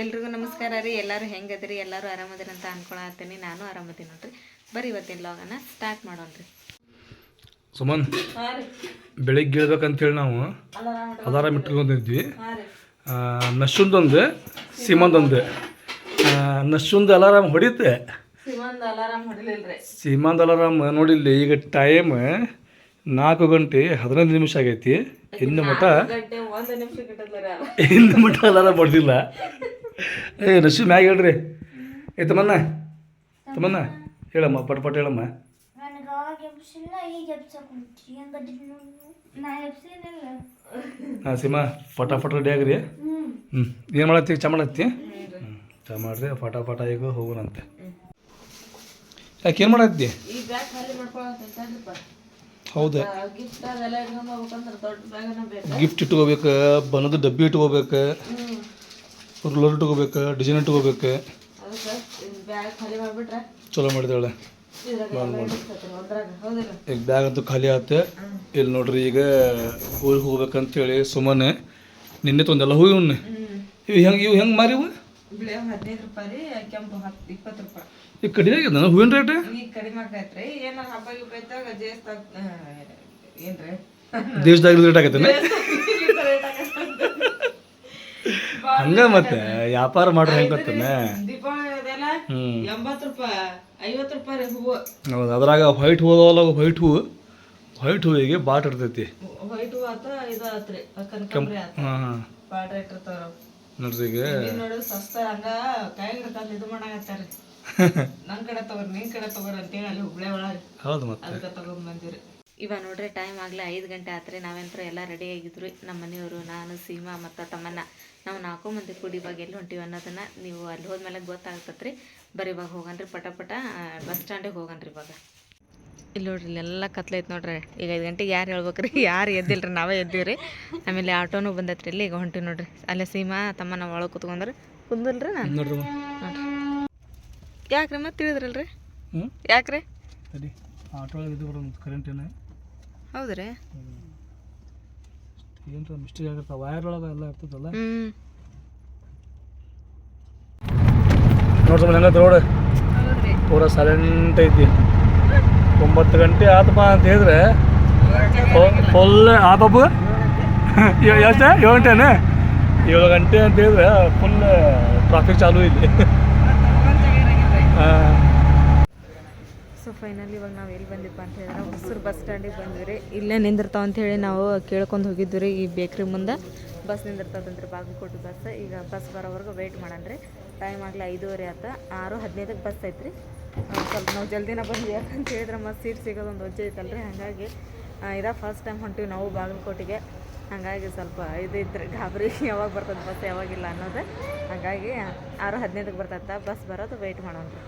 ಎಲ್ರಿಗೂ ನಮಸ್ಕಾರ ರೀ. ಎಲ್ಲರೂ ಹೆಂಗದ್ರಿ? ಎಲ್ಲರೂ ಆರಾಮದಿರಿ ಅಂತ ಅನ್ಕೊಳತ್ತೀನಿ. ನಾನು ಆರಾಮದೀನಿ ನೋಡ್ರಿ. ಬರೀ ಇವತ್ತಿನ ಲಾಗನ ಸ್ಟಾರ್ಟ್ ಮಾಡೋಣ್ರಿ ಸುಮನ್ ಬೆಳಿಗ್ಗೆ ಹೇಳಿ ನಾವು ಅಲಾರಾಮ್ ಇಟ್ಕೊಂಡಿದ್ವಿ ನಶುಂದೊಂದು ಸೀಮಂದೊಂದು. ನಶುಂದ ಅಲಾರಾಮ್ ಹೊಡಿತೆ? ಸೀಮಾಂದ ಅಲಾರಾಮ್ ನೋಡಿಲ್ಲ ಸೀಮಾಂದ್ ಅಲಾರಾಮ್ ನೋಡಿಲ್ಲಿ ಈಗ ಟೈಮ್ ನಾಲ್ಕು ಗಂಟೆ ಹದಿನೈದು ನಿಮಿಷ ಆಗೈತಿ. ಇನ್ನು ಗಿಟ್ಟದ್ರಿ ಇನ್ನು ಮಟ ಅಲಾರಾಮ್ ಹೊಡೆದಿಲ್ಲ. ಏ ನಶು ಮ್ಯಾಗ ಹೇಳ್ರಿ. ಏ ತಮ್ಮನ್ನ ತಮ್ಮನ್ನ ಹೇಳಮ್ಮ ಪಟ್ ಪಟ್ ಹೇಳಮ್ಮ. ಹಾಂ ಸೀಮಾ ಫಟ ಫಟ ರೆಡಿ ಆಗ್ರಿ. ಹ್ಞೂ ಏನು ಮಾಡತ್ತಿ? ಚಾ ಮಾಡತ್ತಿ? ಹ್ಞೂ ಚಾ ಮಾಡ್ರಿ ಪಟ ಪಟ ಈಗ ಹೋಗೋಣಂತೆ ಯಾಕೆ ಏನು ಮಾಡತ್ತಿ? ಹೌದು. ಗಿಫ್ಟ್ ಅದೆಲ್ಲ ಇಟ್ಕೊಂಡ್ ಹೋಗ್ಬೇಕಂದ್ರೆ ದೊಡ್ಡ ಬ್ಯಾಗನ ಬೇಕು? ಗಿಫ್ಟ್ ಇಟ್ಕೋಬೇಕು ಬಣ್ಣದ ಡಬ್ಬಿ ಇಟ್ಕೋಬೇಕು. ರುಲರ್ ಇಟ್ಕೋಬೇಕು ಡಿಸೈನ್ ಮಾಡ್ಬಿಟ್ರೆ? ಚಲೋ ಮಾಡಿದಾಳೆ ಈಗ ಬ್ಯಾಗ್ ಅಂತೂ ಖಾಲಿ ಆಯ್ತು ಇಲ್ಲಿ ನೋಡ್ರಿ ಈಗ ಊರಿಗೆ ಹೋಗ್ಬೇಕಂತೇಳಿ ಸುಮ್ಮನೆ ನಿನ್ನೆ ತೊಂದೆಲ್ಲ ಹೋಗಿ ಇವನ್ನೆ. ಇವು ಹೆಂಗೆ ಇವು ಹೆಂಗೆ ಮಾರಿ ಇವು? ಹದಿನೈದು ರೂಪಾಯಿ ಕೆಂಪು ಹತ್ತು ಇಪ್ಪತ್ತು ರೂಪಾಯಿ. ಈಗ ಕಡಿಮೆ ಆಗ್ಯದ ಹೂವಿನ ರೇಟ್ ಈಗ ಕಡಿಮೆ ಏನಾರ ಹಬ್ಬ ಗಿಬ್ಬ ಇದ್ದಾಗ ಏನು ರೀ ದೇಶದಾಗ ರೇಟ್ ಆಗತ್ತೇನೆ ಹಂಗ ಮತ್ತೆ? ವ್ಯಾಪಾರ ಮಾಡ್ರಿ ಹೆಂಗ್ ಗೊತ್ತೇನೆ ಎಂಬತ್ತು ರೂಪಾಯಿ ಐವತ್ತು ರೂಪಾಯಿ ಹೂವು. ಹೌದು ಅದ್ರಾಗ ವೈಟ್ ಹೂವಲ್ಲ ವೈಟ್ ಹೂವು. ವೈಟ್ ಹೂವಿಗೆ ಬಾಟ್ ಇರ್ತೈತಿ. ವೈಟ್ ಹೂವು ಆತ ಇದು ಆತ್ರಿ. ಕನಕಾಂಬ್ರಿ ಆತ ರೇಟ್ ಇರ್ತಾವ ನೋಡ್ರಿ ಈಗ. ನೋಡು ಸಸ್ತ ಹಂಗ ಕೈ ಹಿಡ್ಕೊಂಡ್ ಇದು ಮಾಡಾಕತ್ತಾರಿ. ನನ್ ಕಡೆ ತಗೋರಿ ನಿನ್ ಕಡೆ ತಗೋರಿ ಅಂತೇಳಿ ಅಲ್ಲಿ ಹುಬ್ಳಿ ಒಳಗೆ. ಹೌದು ಮತ್ತೆ. ಅದಕ್ಕೆ ತಗೊಂಡ್ ಬಂದಿರಿ ಇವಾಗ ನೋಡ್ರಿ ಟೈಮ್ ಆಗಲೇ ಐದು ಗಂಟೆ ಆತ್ರಿ. ನಾವೆಂತರ ಎಲ್ಲ ರೆಡಿ ಆಗಿದ್ರು ನಮ್ಮ ಮನೆಯವರು ನಾನು ಸೀಮಾ ಮತ್ತು ತಮ್ಮನ್ನ ನಾವು ನಾಲ್ಕು ಮಂದಿ ಕೂಡಿ ಇವಾಗ ಎಲ್ಲಿ ಹೊಂಟಿವಿ ಅನ್ನೋದನ್ನು ನೀವು ಅಲ್ಲಿ ಹೋದ್ಮೇಲೆ ಗೊತ್ತಾಗ್ತತ್ರಿ. ಬರೀ ಇವಾಗ ಹೋಗನ್ರಿ ಪಟ ಪಟ ಬಸ್ ಸ್ಟ್ಯಾಂಡಿಗೆ ಹೋಗನ್ರಿ ಇವಾಗ. ಇಲ್ಲಿ ನೋಡ್ರಿ ಇಲ್ಲೆಲ್ಲ ಕತ್ಲೈತೆ ನೋಡ್ರಿ. ಈಗ ಐದು ಗಂಟೆಗೆ ಯಾರು ಹೇಳ್ಬೇಕ್ರಿ? ಯಾರು ಎದ್ದಿಲ್ರಿ? ನಾವೇ ಎದ್ದೀವಿ ರೀ ಆಮೇಲೆ ಆಟೋನು ಬಂದೈತ್ರಿ ಇಲ್ಲಿ. ಈಗ ಹೊಂಟಿವಿ ನೋಡ್ರಿ. ಅಲ್ಲೇ ಸೀಮಾ ತಮ್ಮ ನಾವು ಒಳಗೆ ಕುತ್ಕೊಂಡ್ರಿ. ಕುಂದಲ್ರಿ ನಾನು? ನೋಡ್ರಿ ಯಾಕ್ರಿ ಮತ್ತೆ ತಿಳಿದ್ರಲ್ರಿ? ಹ್ಞೂ ಯಾಕ್ರಿ? ಆಟೋ ಕರೆಂಟ್ ಏನು? ಹೌದ್ರಿ? ಏನ್ರ ಮಿಸ್ಟೇಕ್ ಆಗಿರ್ತಾವ ವೈರ್ ಒಳಗೆ ಎಲ್ಲ ಇರ್ತದಲ್ಲ? ನೋಡ್ರಿ ಹೆಂಗತ್ ರೋಡ್. ಹೌದ್ರಿ. ಪೂರ ಸೈಲೆಂಟ್ ಐತಿ. ಒಂಬತ್ತು ಗಂಟೆ ಆತಪ್ಪ ಅಂತ ಹೇಳಿದ್ರೆ ಫುಲ್ ಆ ಬಾಬು? ಎಷ್ಟು? ಏಳು ಗಂಟೆನೇ? ಏಳು ಗಂಟೆ ಅಂತ ಹೇಳಿದ್ರೆ ಫುಲ್ ಟ್ರಾಫಿಕ್ ಚಾಲು ಇಲ್ಲಿ ಸೊ ಫೈನಲಿ ಇವಾಗ ನಾವು ಎಲ್ಲಿ ಬಂದಿಪ್ಪ ಅಂತ ಹೇಳಿದ್ರೆ ಹೊಸೂರು ಬಸ್ ಸ್ಟ್ಯಾಂಡಿಗೆ ಬಂದ್ವಿ ಇಲ್ಲೇ ನಿಂದಿರ್ತಾವ ಹೇಳಿ ನಾವು ಕೇಳ್ಕೊಂಡು ಹೋಗಿದ್ದು ರೀ ಈ ಬೇಕ್ರಿ ಮುಂದೆ. ಬಸ್ ನಿಂದಿರ್ತದಂತ್ರಿ ಬಾಗಲಕೋಟೆ ಬಸ್. ಈಗ ಬಸ್ ಬರೋವರೆಗೂ ವೆಯ್ಟ್ ರೀ. ಟೈಮ್ ಆಗಲಿ ಐದೂವರೆ ಆತ. ಆರು ಹದಿನೈದಕ್ಕೆ ಬಸ್ ಐತ್ರಿ. ಸ್ವಲ್ಪ ನಾವು ಜಲ್ದಿನ ಬಂದ್ವಿ. ಯಾಕಂತ ಹೇಳಿದ್ರೆ ಮತ್ತೆ ಸೀಟ್ ಸಿಗೋದು ಒಂದು ಒಜ್ಜೆ ಐತಲ್ರಿ. ಹಾಗಾಗಿ ಇದ ಫಸ್ಟ್ ಟೈಮ್ ಹೊಂಟಿವಿ ನಾವು ಬಾಗಲಕೋಟೆಗೆ. ಹಾಗಾಗಿ ಸ್ವಲ್ಪ ಇದು ಇದ್ರಿ ಗಾಬರಿ ಯಾವಾಗ ಬರ್ತದೆ ಬಸ್ ಯಾವಾಗಿಲ್ಲ ಅನ್ನೋದು. ಹಾಗಾಗಿ ಆರು ಹದಿನೈದಕ್ಕೆ ಬರ್ತೈತೆ. ಬಸ್ ಬರೋದು ವೆಯ್ಟ್ ಮಾಡೋಣ್ರಿ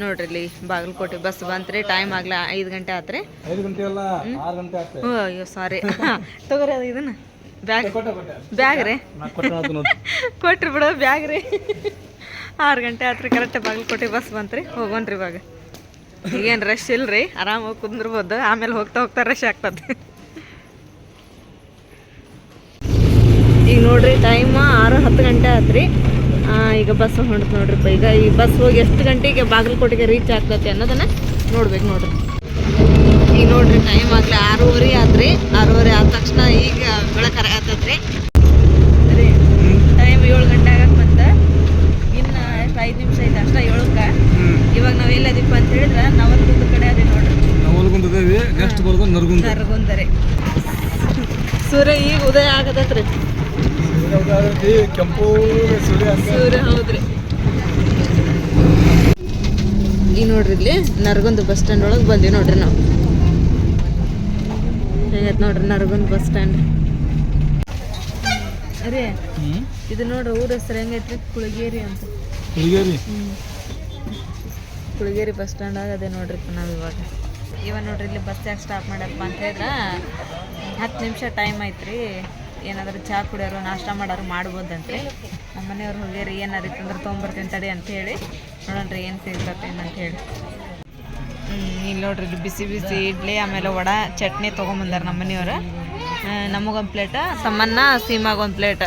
ನೋಡ್ರಿ ಇಲ್ಲಿ ಬಾಗಲಕೋಟೆ ಬಸ್ ಬಂತ್ರಿ. ಟೈಮ್ ಆಗ್ಲ ಐದು ಗಂಟೆ ಆತ್ರಿ. ಹ್ಞೂ ಅಯ್ಯೋ ಸಾರಿ ತಗೋರಿ ಅದು ಇದನ್ನ. ಬ್ಯಾಗ್ ಬ್ಯಾಗ್ ರೀ. ಕೊಟ್ರಿ ಬಿಡು ಬ್ಯಾಗ್ ರೀ. ಆರು ಗಂಟೆ ಆತ್ರಿ ಕರೆಕ್ಟ್ ಬಾಗಲಕೋಟೆ ಬಸ್ ಬಂತ್ರಿ. ಹೋಗೋಣ್ರಿ ಇವಾಗ. ಈಗೇನು ರಶ್ ಇಲ್ರಿ. ಆರಾಮಾಗಿ ಕುಂದ್ರಬೋದು. ಆಮೇಲೆ ಹೋಗ್ತಾ ಹೋಗ್ತಾ ರಶ್ ಆಗ್ತದೆ. ಈಗ ನೋಡ್ರಿ ಟೈಮ್ ಆರು ಹತ್ತು ಗಂಟೆ ಆತ್ರಿ. ಈಗ ಬಸ್ ಹೊಂಟ್ ನೋಡ್ರಿಪ್ಪ ಈಗ ಈ ಬಸ್ ಹೋಗಿ ಎಷ್ಟು ಗಂಟೆಗೆ ಬಾಗಲಕೋಟೆಗೆ ರೀಚ್ ಆಗ್ತೈತೆ ಅನ್ನೋದನ್ನ ನೋಡ್ಬೇಕು ನೋಡ್ರಿ. ಈಗ ನೋಡ್ರಿ ಟೈಮ್ ಆಗ್ಲಿ ಆರೂವರೆ ಆದ್ರಿ ಆರೂವರೆ ಆದ ತಕ್ಷಣ ಈಗ ಬೆಳಕರ ಆತತ್ರಿ ರೀ ಟೈಮ್ ಏಳು ಗಂಟೆ ಆಗಕ್ಕೆ ಬಂತು. ಇನ್ನು ಎಷ್ಟು ಐದು ನಿಮಿಷ ಐತೆ ಅಷ್ಟ ಏಳಕ್ಕೆ. ಇವಾಗ ನಾವು ಎಲ್ಲದಿಪ್ಪ ಅಂತ ಹೇಳಿದ್ರೆ ನವಲ್ಗುಂದ ಕಡೆ ಅದೇ ನೋಡ್ರಿ. ನಾವು ಹೊಲ್ಕೊಂಡಿದ್ದೇವೆ ನೆಕ್ಸ್ಟ್ ಬರೋದು ನರ್ಗುಂದ. ಸೂರ್ಯ ಈಗ ಉದಯ ಆಗತೈತ್ರಿ. ಕೆಂಪು ಸೂರ್ಯ ಸೂರ್ಯ ಹೌದ್ರಿ. ಈಗ ನೋಡ್ರಿ ಇಲ್ಲಿ ನರಗುಂದ ಬಸ್ ಸ್ಟ್ಯಾಂಡ್ ಒಳಗೆ ಬಂದೀವಿ ನೋಡ್ರಿ ನಾವು. ಹೇಗೈತೆ ನೋಡ್ರಿ ನರಗುಂದ ಬಸ್ ಸ್ಟ್ಯಾಂಡ್? ಅರೇ ಇದು ನೋಡ್ರಿ ಊರ ಹೆಸರು ಹೆಂಗೈತ್ರಿ? ಕುಳಗೇರಿ ಅಂತ. ಕುಳಗೇರಿ? ಕುಳಗೇರಿ ಬಸ್ ಸ್ಟ್ಯಾಂಡ್ ಆಗದೆ ನೋಡ್ರಿ ನಾವು ಇವಾಗ. ಇವಾಗ ನೋಡ್ರಿ ಇಲ್ಲಿ ಬಸ್ ಯಾಕೆ ಸ್ಟಾಪ್ ಮಾಡಪ್ಪ ಅಂತ ಹೇಳಿದ್ರೆ ಹತ್ತು ನಿಮಿಷ ಟೈಮ್ ಐತ್ರಿ ಏನಾದರೂ ಚಹಾ ಕುಡಿಯೋರು, ನಾಷ್ಟ ಮಾಡೋರು ಮಾಡ್ಬೋದಂತೆ. ನಮ್ಮ ಮನೆಯವ್ರು ಹೋಗ್ಯಾರಿ ಏನಾರು ಇತ್ತಂದ್ರೆ ತೊಗೊಂಬರ್ತೀನಿ ತಡಿ ಅಂತ ಹೇಳಿ. ನೋಡೋಣ್ರಿ ಏನು ಸಿಗ್ತತೆ ಅಂತ ಹೇಳಿ. ಇಲ್ಲಿ ನೋಡ್ರಿ ಬಿಸಿ ಬಿಸಿ ಇಡ್ಲಿ, ಆಮೇಲೆ ವಡ, ಚಟ್ನಿ ತೊಗೊಂಬಂದಾರ ನಮ್ಮ ಮನೆಯವ್ರು. ನಮಗೊಂದು ಪ್ಲೇಟ್ ತಮ್ಮನ್ನ ಸೀಮಾಗೊಂದು ಪ್ಲೇಟ್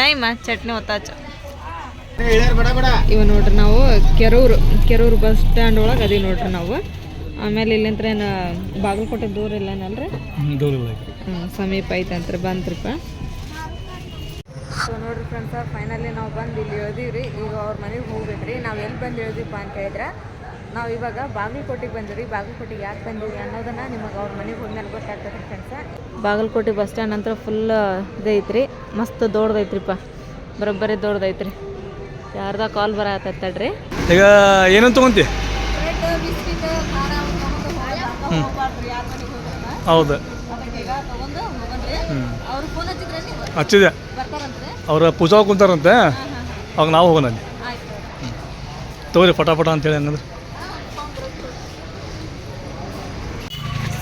ನೈಮ, ಚಟ್ನಿ ಒತ್ತಾಚ. ಇವ ನೋಡ್ರಿ ನಾವು ಕೆರೂರು ಕೆರೂರು ಬಸ್ ಸ್ಟ್ಯಾಂಡ್ ಒಳಗೆ ಅದೀವಿ ನೋಡ್ರಿ ನಾವು. ಆಮೇಲೆ ಇಲ್ಲಿಂತ್ರ ಏನು, ಬಾಗಲಕೋಟೆ ದೂರ ಇಲ್ಲ ಈಗ. ಹ್ಞೂ ಸಮೀಪ ಐತಂತ್ರಿ ಬಂತ್ರಪ್ಪ ಸೊ ನೋಡ್ರಿ ಫ್ರೆಂಡ್ಸ ಫೈನಲಿ ನಾವು ಬಂದು ಇಲ್ಲಿ ಇಳ್ದೀವ್ರಿ. ಈಗ ಅವ್ರ ಮನೆಗೆ ಹೋಗ್ಬೇಕ್ರಿ. ನಾವು ಎಲ್ಲಿ ಬಂದು ಇಳ್ದಿಪ್ಪ ಅಂತ ಹೇಳಿದ್ರೆ ನಾವು ಇವಾಗ ಬಾಗಲಕೋಟೆಗೆ ಬಂದಿವ್ರಿ ಬಾಗಲಕೋಟೆಗೆ ಯಾಕೆ ಬಂದಿವಿ ಅನ್ನೋದನ್ನ ನಿಮಗೆ ಅವ್ರ ಮನೆಗೆ ಹೋದ್ಮೇಲೆ ಗೊತ್ತಾಗ್ತದೆ ಫ್ರೆಂಡ್ಸ ಬಾಗಲಕೋಟೆ ಬಸ್ ಸ್ಟ್ಯಾಂಡ್ ಅಂತ ಫುಲ್ ಇದೈತ್ರಿ ಮಸ್ತ್ ದೊಡ್ಡದೈತ್ರಿಪ್ಪ ಬರೋಬ್ಬರಿ ದೊಡ್ಡದೈತ್ರಿ ಯಾರ್ದ ಕಾಲ್ ಬರತ್ತಡ್ರಿ ಈಗ ಏನಂತ ತಗೊಂತಿ? ಹೌದು. ಹಚ್ಚಿದೆ. ಅವ್ರ ಪೂಜಾ ಕುಂತಾರಂತೆ? ಅವಾಗ ನಾವು ಹೋಗೋಣ ಅಲ್ಲಿ. ತೋರಿ ಪಟಾಪಟ ಅಂತೇಳಿ ಹಂಗಂದ್ರೆ.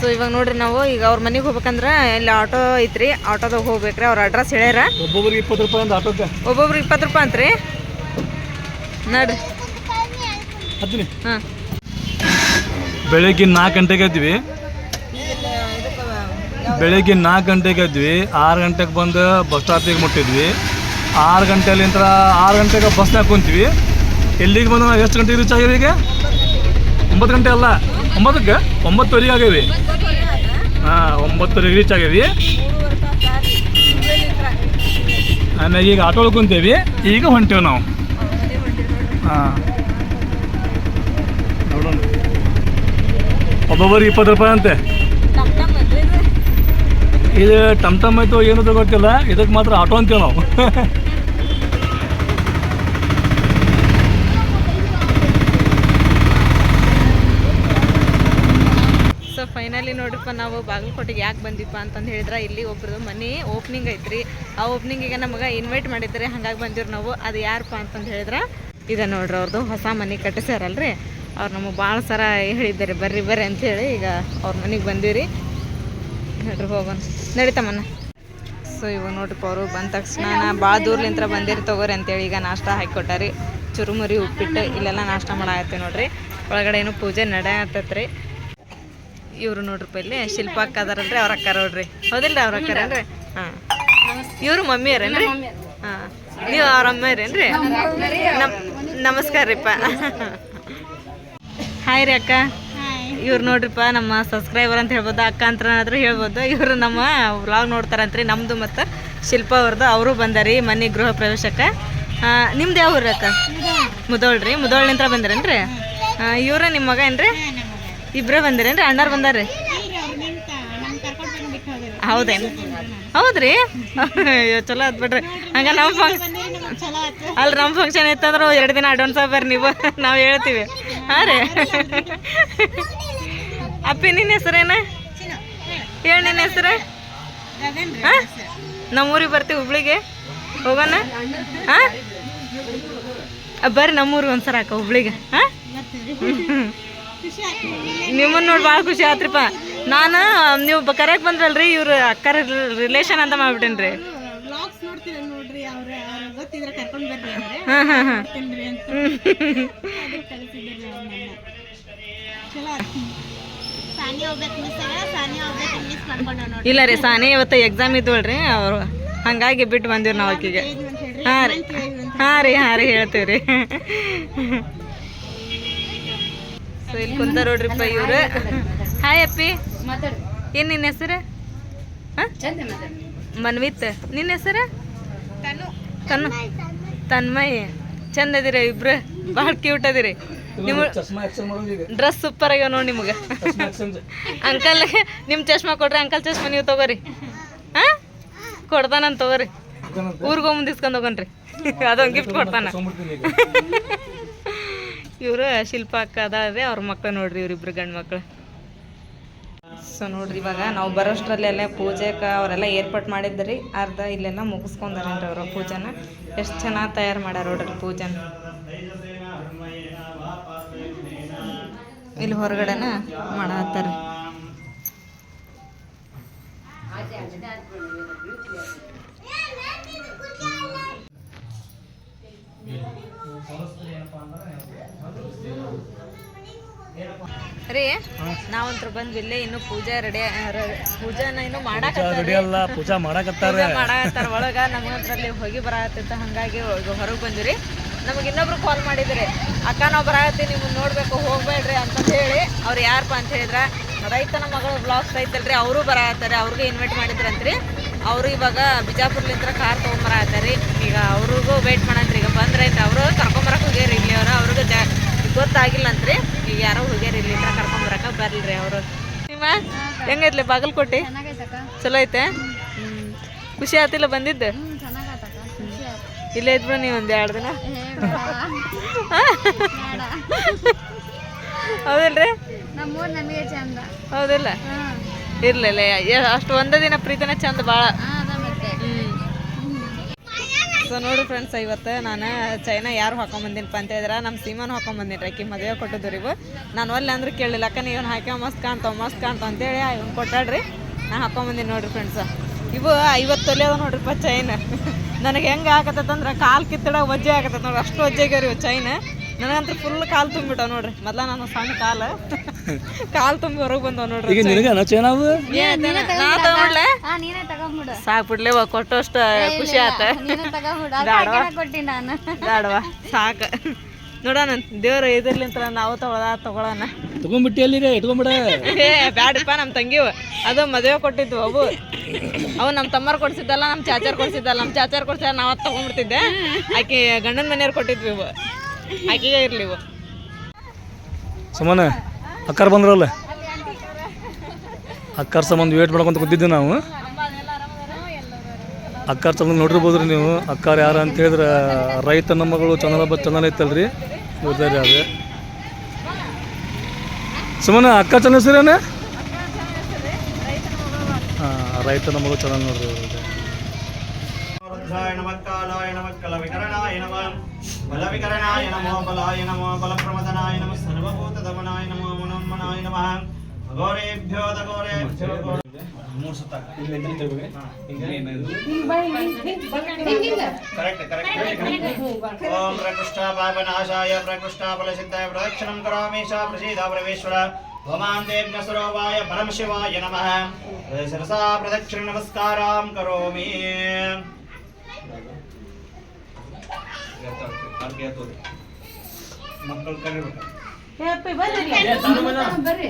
ಸೊ ಇವಾಗ ನೋಡ್ರಿ ನಾವು ಈಗ ಅವ್ರ ಮನೆಗೆ ಹೋಗ್ಬೇಕಂದ್ರೆ ಇಲ್ಲಿ ಆಟೋ ಐತ್ರಿ. ಆಟೋದಾಗ ಹೋಗ್ಬೇಕ್ರಿ. ಅವ್ರ ಅಡ್ರೆಸ್ ಹೇಳ್ಯಾರ. ಒಬ್ಬೊಬ್ರಿಗೆ ಇಪ್ಪತ್ತು ರೂಪಾಯಿ ಅಂತ ಆಟೋದ ಒಬ್ಬೊಬ್ರಿಗೆ ಇಪ್ಪತ್ತು ರೂಪಾಯಿ ಅಂತ್ರಿ. ನೋಡ್ರಿ. ಹಾಂ. ಬೆಳಗ್ಗೆ ನಾಲ್ಕು ಗಂಟೆಗೆ ಎದ್ವಿ ಬೆಳಗ್ಗೆ ನಾಲ್ಕು ಗಂಟೆಗೆ ಎದ್ವಿ. ಆರು ಗಂಟೆಗೆ ಬಂದು ಬಸ್ ಸ್ಟಾಪಿಗೆ ಮುಟ್ಟಿದ್ವಿ. ಆರು ಗಂಟೆಲಿಂದ ಆರು ಗಂಟೆಗೆ ಬಸ್ನಾಗ ಕುಂತೀವಿ. ಎಲ್ಲಿಗೆ ಬಂದು ಎಷ್ಟು ಗಂಟೆಗೆ ರೀಚ್ ಆಗಿವೆ ಈಗ? ಒಂಬತ್ತು ಗಂಟೆ ಅಲ್ಲ. ಒಂಬತ್ತಕ್ಕೆ? ಒಂಬತ್ತುವರೆಗೆ ಆಗೇವಿ ಹಾಂ, ಒಂಬತ್ತುವರೆಗೆ ರೀಚ್ ಆಗೇವಿ ಆಮೇಲೆ ಈಗ ಆಟೋ ಒಳಗೆ ಕುಂತೇವಿ. ಈಗ ಹೊಂಟೇವೆ ನಾವು. ಹಾಂ. ಒಬ್ಬೊಬ್ಬರಿಗೆ ಇಪ್ಪತ್ತು ರೂಪಾಯಿ ಅಂತೆ. ಇದು ಟಮ್ ಟಮ್ ಆಯ್ತು ಏನು ಗೊತ್ತಿಲ್ಲ ಇದಕ್ಕೆ ಮಾತ್ರ ಆಟೋ ಅಂತೀವಿ ನಾವು ಸೊ ಫೈನಲಿ ನೋಡ್ರಿಪ್ಪ, ನಾವು ಬಾಗಲಕೋಟೆಗೆ ಯಾಕೆ ಬಂದಿಪ್ಪ ಅಂತಂದು ಹೇಳಿದ್ರೆ, ಇಲ್ಲಿ ಒಬ್ರದ್ದು ಮನೆ ಓಪನಿಂಗ್ ಐತ್ರಿ. ಆ ಓಪನಿಂಗಿಗೆ ನಮಗೆ ಇನ್ವೈಟ್ ಮಾಡಿದ್ದಾರೆ ಹಂಗಾಗಿ ಬಂದಿವ್ರಿ ನಾವು. ಅದು ಯಾರಪ್ಪ ಅಂತಂದು ಹೇಳಿದ್ರೆ, ಇದೆ ನೋಡ್ರಿ ಅವ್ರದ್ದು ಹೊಸ ಮನೆ ಕಟ್ಟಿಸ್ಯಾರಲ್ರಿ. ಅವ್ರು ನಮಗೆ ಭಾಳ ಸರ ಹೇಳಿದ್ದಾರೆ, ಬರ್ರಿ ಬರ್ರಿ ಅಂತೇಳಿ ಈಗ ಅವ್ರ ಮನೆಗೆ ಬಂದೀವ್ರಿ. ನೋಡ್ರಿ ಹೋಗೋಣ ನಡೀತಮ್ಮನ ಸೊ ಇವಾಗ ನೋಡ್ರಿಪ್ಪ ಅವರು ಬಂದ ತಕ್ಷಣ ಭಾಳ ದೂರ್ಲಿಂತ ಬಂದಿರಿ ತಗೋರಿ ಅಂತೇಳಿ ಈಗ ನಾಷ್ಟ ಹಾಕಿಕೊಟ್ಟಾರಿ ಚುರುಮುರಿ, ಉಪ್ಪಿಟ್ಟು ಇಲ್ಲೆಲ್ಲ ನಾಷ್ಟ ಮಾಡಾಕತ್ತೀವಿ ನೋಡ್ರಿ. ಒಳಗಡೆ ಏನು ಪೂಜೆ ನಡೆಯತ್ತೈತ್ರಿ ಇವರು ನೋಡ್ರಿ ಇಲ್ಲಿ ಶಿಲ್ಪ ಅಕ್ಕ ಅದಾರಲ್ರಿ, ಅವ್ರ ಅಕ್ಕ ನೋಡ್ರಿ. ಹೌದಿಲ್ರಿ ಅವ್ರ ಅಕ್ಕರೇನ್ರಿ ಹಾಂ. ಇವರು ಮಮ್ಮಿ ಅರೇನ್ರಿ ಹಾಂ. ನೀವು ಅವ್ರ ಅಮ್ಮರೇನ್ರಿ ನಮ್ ನಮಸ್ಕಾರ ರೀಪ್ಪ ಹಾಯ್ ರೀ ಅಕ್ಕ. ಇವ್ರು ನೋಡ್ರಿಪ್ಪ, ನಮ್ಮ ಸಬ್ಸ್ಕ್ರೈಬರ್ ಅಂತ ಹೇಳ್ಬೋದು, ಅಕ್ಕ ಅಂತ ಹೇಳ್ಬೋದು, ಇವರು ನಮ್ಮ ವ್ಲಾಗ್ ನೋಡ್ತಾರಂತ್ರಿ ನಮ್ಮದು ಮತ್ತು ಶಿಲ್ಪ ಅವ್ರದ್ದು ಅವರು ಬಂದಾರಿ ಮನೆ ಗೃಹ ಪ್ರವೇಶಕ್ಕೆ. ನಿಮ್ದು ಯಾವ ಊರು ಅಕ್ಕ ಮುದೋಳ್ರಿ ಮುದೋಳ್ನಿಂತ್ರ ಬಂದಿರೇನ್ರಿ? ಇವ್ರ ನಿಮ್ಮ ಮಗ ಏನ್ರಿ? ಇಬ್ಬರೇ ಬಂದಿರೇನ್ರಿ, ಅಣ್ಣಾರು ಬಂದಾರ್ರಿ? ಹೌದೇನು? ಹೌದ್ರಿ? ಚಲೋ ಆತ್ ಬಿಡ್ರಿ. ಹಂಗ ನಮ್ಮ ಫಂಕ್ಷನ್ ಅಲ್ಲಿ ನಮ್ಮ ಫಂಕ್ಷನ್ ಇತ್ತಂದ್ರೆ ಎರಡು ದಿನ ಅಡ್ವಾನ್ಸ್ ಬರ್ರಿ ನೀವು. ನಾವು ಹೇಳ್ತೀವಿ. ಹಾಂ ರೀ ಅಪ್ಪಿ ನಿನ್ನ ಹೆಸರೇನ? ಹೇಳಿ ನಿನ್ನ ಹೆಸರು? ಹಾಂ? ನಮ್ಮೂರಿಗೆ ಬರ್ತೀವಿ ಹುಬ್ಳಿಗೆ? ಹೋಗೋಣ? ಹಾಂ? ಬರ್ರಿ ನಮ್ಮೂರಿಗೆ ಒಂದ್ಸರ ಅಕ್ಕ ಹುಬ್ಳಿಗೆ. ಹಾಂ? ನಿಮ್ಮನ್ನ ನೋಡಿ ಭಾಳ ಖುಷಿ ಆತ್ರಿಪ್ಪ. ನಾನು ನೀವು ಕರೆಕ್ಟ್ ಬಂದ್ರಲ್ರಿ ಇವ್ರು ಅಕ್ಕರ ರಿಲೇಷನ್ ಅಂತ ಮಾಡ್ಬಿಟ್ಟೇನ್ರಿ. ರೀ ಹಾಂ ಹಾಂ ಹಾಂ. ಇಲ್ಲ ರೀ ಸಾನಿ ಇವತ್ತು ಎಕ್ಸಾಮ್ ಇದ್ವಲ್ರಿ, ಅವರು ಹಂಗಾಗಿ ಬಿಟ್ಟು ಬಂದಿವ್ರಿ ನಾವು ಆಕಿಗೆ. ಹಾಂ ರೀ ಹಾಂ ರೀ ಹಾಂ ರೀ, ಹೇಳ್ತೀವಿ ರೀ. ಸೊ ಇಲ್ಲಿ ಕುಂತ ನೋಡ್ರಿಪ್ಪ ಇವ್ರು. ಹಾಯ್ ಅಪ್ಪಿ. ಏನು ನಿನ್ನ ಹೆಸರು? ಮನ್ವಿತ್. ನಿನ್ನ ಹೆಸರು? ತನ್. ತನ್ಮಯ್. ಚಂದ ಅದಿರ ಇಬ್ರು. ಭಾಳ ಕ್ಯೂಟ್ ಅದಿರಿ. ನಿಮ್ಮ ಡ್ರೆಸ್ ಸೂಪರ್ ಆಗ್ಯಾವ ನೋಡಿ ನಿಮ್ಗೆ. ಅಂಕಲ್ ನಿಮ್ಮ ಚಶ್ಮಾ ಕೊಡ್ರಿ ಅಂಕಲ್ ಚಶ್ಮಾ ನೀವು ತಗೋರಿ. ಹಾ? ಕೊಡ್ತಾನಂತ ತಗೋರಿ. ಊರಿಗೆ ಹೋಗಿ ಇಸ್ಕೊಂಡು ಹೋಗನ್ರಿ. ಅದೊಂದು ಗಿಫ್ಟ್ ಕೊಡ್ತಾನ. ಇವರು ಶಿಲ್ಪ ಅಕ್ಕ ಅದೇ ಅವ್ರ ಮಕ್ಳು ನೋಡ್ರಿ ಇವ್ರಿಬ್ರು ಗಂಡು ಮಕ್ಳು. ಸೊ ನೋಡ್ರಿ ಇವಾಗ ನಾವು ಬರೋಷ್ಟರಲ್ಲೆಲ್ಲ ಪೂಜೆಗೆ ಅವರೆಲ್ಲ ಏರ್ಪಾಟ್ ಮಾಡಿದ್ರಿ. ಅರ್ಧ ಇಲ್ಲೆಲ್ಲ ಮುಗಿಸ್ಕೊಂಡಾರೇನ್ರಿ ಅವರು ಪೂಜೆನ. ಎಷ್ಟು ಚೆನ್ನಾಗಿ ತಯಾರು ಮಾಡ್ಯಾರ ನೋಡ್ರಿ ಪೂಜೆನ. ಇಲ್ಲಿ ಹೊರಗಡೆನ ಮಾಡತ್ತಾರ. ರೀ ನಾವಂತ್ರ ಬಂದ್ವಿ ಇಲ್ಲೇ ಇನ್ನು ಪೂಜೆ ರೆಡಿ ಪೂಜಾನ ಇನ್ನು ಮಾಡಾಕ ರೆಡಿ ಅಲ್ಲ ಪೂಜಾ ಮಾಡಕತ್ತಾರ. ಮಾಡಾಕತ್ತಾರ ಒಳಗ ನಮಗಂತ್ರಲ್ಲಿ ಹೋಗಿ ಬರತ್ತಿತ್ತ ಹಂಗಾಗಿ ಹೊರಗೆ ಬಂದಿರಿ ನಮಗೆ ಇನ್ನೊಬ್ರು ಕಾಲ್ ಮಾಡಿದ್ರಿ ಅಕ್ಕ ನಾವು ಬರಾಗತ್ತೆ ನಿಮ್ಗೆ ನೋಡ್ಬೇಕು ಹೋಗ್ಬೇಡ್ರಿ ಅಂತ ಹೇಳಿ ಅವ್ರು ಯಾರಪ್ಪ ಅಂತ ಹೇಳಿದ್ರ ರೈತನ ಮಗಳು ಬ್ಲಾಗ್ಸ್ ಐತಲ್ರಿ ಅವರು ಬರಾತಾರೆ ಅವ್ರಿಗೆ ಇನ್ವೈಟ್ ಮಾಡಿದ್ರಂತ್ರಿ. ಅವರು ಇವಾಗ ಬಿಜಾಪುರ್ಲಿಂದ ಕಾರ್ ತೊಗೊಂಬರತ್ತಾರೆ ಈಗ ಅವ್ರಿಗೂ ವೇಟ್ ಮಾಡಂತ್ರಿ ಈಗ ಬಂದ್ರೈತೆ ಅವರು ಕರ್ಕೊಂಬರಕ್ಕೆ ಹೋಗ್ಯಾರ ಇಲ್ಲಿ ಅವ್ರು ಅವ್ರಿಗೆ ಜ ಗೊತ್ತಾಗಿಲ್ಲ ಅಂತ್ರಿ ಈಗ ಯಾರೋ ಹೋಗ್ಯಾರ ಇಲ್ಲಿಂದ ಕರ್ಕೊಂಬರಕ ಬರ್ಲ್ರಿ ಅವರು. ನಿಮ್ಮ ಹೆಂಗೈತ್ಲಿ ಬಾಗಲಕೋಟೆ? ಚಲೋ ಐತೆ. ಖುಷಿ ಆತಿಲ್ಲ ಬಂದಿದ್ದು ಹ್ಞೂ ಚೆನ್ನಾಗತ್ತಕ್ಕ ಖುಷಿ ಆಯ್ತು ಇಲ್ಲೇ ಇದ್ರು ನೀವು ಒಂದು ಎರಡು ದಿನ? ಹೌದಲ್ರಿ? ನಮ್ಮೂರು ನಮಗೆ ಚಂದ. ಹೌದಿಲ್ಲ? ಇರ್ಲಿಲ್ಲ ಅಷ್ಟು ಒಂದೇ ದಿನ ಪ್ರೀತಿನ ಚಂದ ಭಾಳ ಸೊ ನೋಡಿ ಫ್ರೆಂಡ್ಸ್ ಇವತ್ತು ನಾನು ಚೈನಾ ಯಾರು ಹಾಕೊಂಬಂದಿನಪ್ಪ ಅಂತ ಹೇಳಿದ್ರೆ ನಮ್ಮ ಸೀಮಾನು ಹಾಕೊಂಬಂದಿನಿ ಆಕಿ ಮದುವೆ ಕೊಟ್ಟಿದ್ದು ಇವು ನಾನು ಒಲ್ಲೆ ಅಂದ್ರೆ ಕೇಳಲಿಲ್ಲ ಅಕ್ಕ ನೀವು ಹಾಕ್ಯಾವ ಮಸ್ತ್ ಕಾಣ್ತಾವ ಮಸ್ತ್ ಕಾಣ್ತಾವ ಅಂತೇಳಿ ಇವ್ನು ಕೊಟ್ಟಾಡ್ರಿ ನಾ ಹಾಕೊಂಬಂದಿನಿ ನೋಡ್ರಿ ಫ್ರೆಂಡ್ಸ್ ಇವು ಐವತ್ತು ತೊಲೆ ಅದ ನೋಡ್ರಿಪ್ಪ ಚೈನ್. ನನಗೆ ಹೆಂಗೆ ಆಗತ್ತಂದ್ರೆ ಕಾಲು ಕಿತ್ತಡ ಒಜ್ಜೆ ಆಗತ್ತೆ ನೋಡ್ರಿ ಅಷ್ಟು ಒಜ್ಜೆ ಆಗ್ಯಾವ ಇವು ಚೈನ್ ನನಗಂತೂ ಫುಲ್ ಕಾಲು ತುಂಬಿಟ್ಟ ನೋಡ್ರಿ. ಮೊದ್ಲ ನಾನು ಸಣ್ಣ ಕಾಲು. ಕಾಲು ತುಂಬಿ ಹೊರಗೆ ಬಂದವ ನೋಡ್ರಿ ಈಗ ನಿನಗ ಚೇನಾವು ನಾ ತಗೊಂಡ್ಲೆ ಹಾಂ ನೀನೇ ತಗೊಂಬಿಡು ಸಾಕ್ಬಿಡ್ಲಿ ಕೊಟ್ಟಷ್ಟು ಖುಷಿ ಆತ. ಬೇಡವಾ ಸಾಕು. ನೋಡೋಣ ದೇವ್ರ ಇದ್ರಲಿಂತ ನಾವು ತಗೊಳ ತಗೊಳೋಣ ತಗೊಂಡ್ಬಿಟ್ಟಿ ಅಲ್ಲಿಗೆ ಇಟ್ಕೊಂಬಿಡ. ಏ ಬ್ಯಾಡಪ್ಪ ನಮ್ಮ ತಂಗಿವು ಅದು ಮದುವೆ ಕೊಟ್ಟಿದ್ವು ಅವು. ಅವು ನಮ್ಮ ತಮ್ಮರು ಕೊಡ್ಸಿದ್ದಲ್ಲ ನಮ್ಮ ಚಾಚಾರ್ ಕೊಡ್ಸಿದ್ದಲ್ಲ ನಮ್ಮ ಚಾಚಾರ್ ಕೊಡ್ಸಿದ ನಾವು ಅದು ತಗೊಂಡ್ಬಿಡ್ತಿದ್ದೆ ಆಕೆ ಗಂಡನ ಮನೆಯವ್ರು ಕೊಟ್ಟಿದ್ವಿ ಇವು. ಆಕೆಗೆ ಇರಲಿ ಇವು. ಸುಮ್ಮನೆ ಅಕ್ಕಾರ ಬಂದ್ರಲ್ಲ? ಅಕ್ಕಾರ ಸಂಬಂಧ ವೇಟ್ ಮಾಡ್ಕೊಂತ ಕೂತಿದ್ವಿ ನಾವು. ಅಕ್ಕಾರ ನೋಡಿರ್ಬೋದು ರೀ ನೀವು? ಅಕ್ಕಾರ ಯಾರು ಅಂತ ಹೇಳಿದ್ರೆ ರೈತನ ಮಗಳು ಚಂದ್ರ ಬ ಚಾನಲ್ ಐತಲ್ರಿ? ಇವ್ರದ್ರಿ ಅದು. ಸುಮ್ಮನೆ ಅಕ್ಕ ಚಂದ ಹೆಸರೇನ ಹಾಂ ರೈತನ ಮಗಳು ಚಾನಲ್ ನೋಡ್ರಿ. ರುದ್ರಾಯ ನಮಃ ಬಲಾಯ ನಮೋ, ಬಲಪ್ರಮದನಾಯ ನಮಃ ಸರ್ವಭೂತದಮನಾಯ ನಮೋ, ಮನೋನ್ಮನಾಯ ನಮಃ. ಘೋರೇಭ್ಯೋ ಘೋರೇಭ್ಯೋ ಮೂರು ಸುತ್ತ ಕರೆಕ್ಟ್ ಕರೆಕ್ಟ್ ಓಂ ಪ್ರಕೃಷ್ಟ ಪಾಪನಾಶಾಯ ಪ್ರಕೃಷ್ಟ ಫಲಸಿದ್ಧಾಯ ಪ್ರದಕ್ಷಿಣಂ ಕರೋಮಿ ಶಾ ಪ್ರಸೀದ ಪರಮೇಶ್ವರ ಹೋಮಾಂತೇಭ್ಯ ಸ್ವರೂಪಾಯ ಪರಮ ಶಿವಾಯ ನಮಃ ಶಿರಸಾ ಪ್ರದಕ್ಷಿಣ ನಮಸ್ಕಾರಾಂ ಕರೋಮಿ ಮಕ್ಕಳು ಕರಿಬೇಕು पूर्णावत्यवस्तमाङ्गाले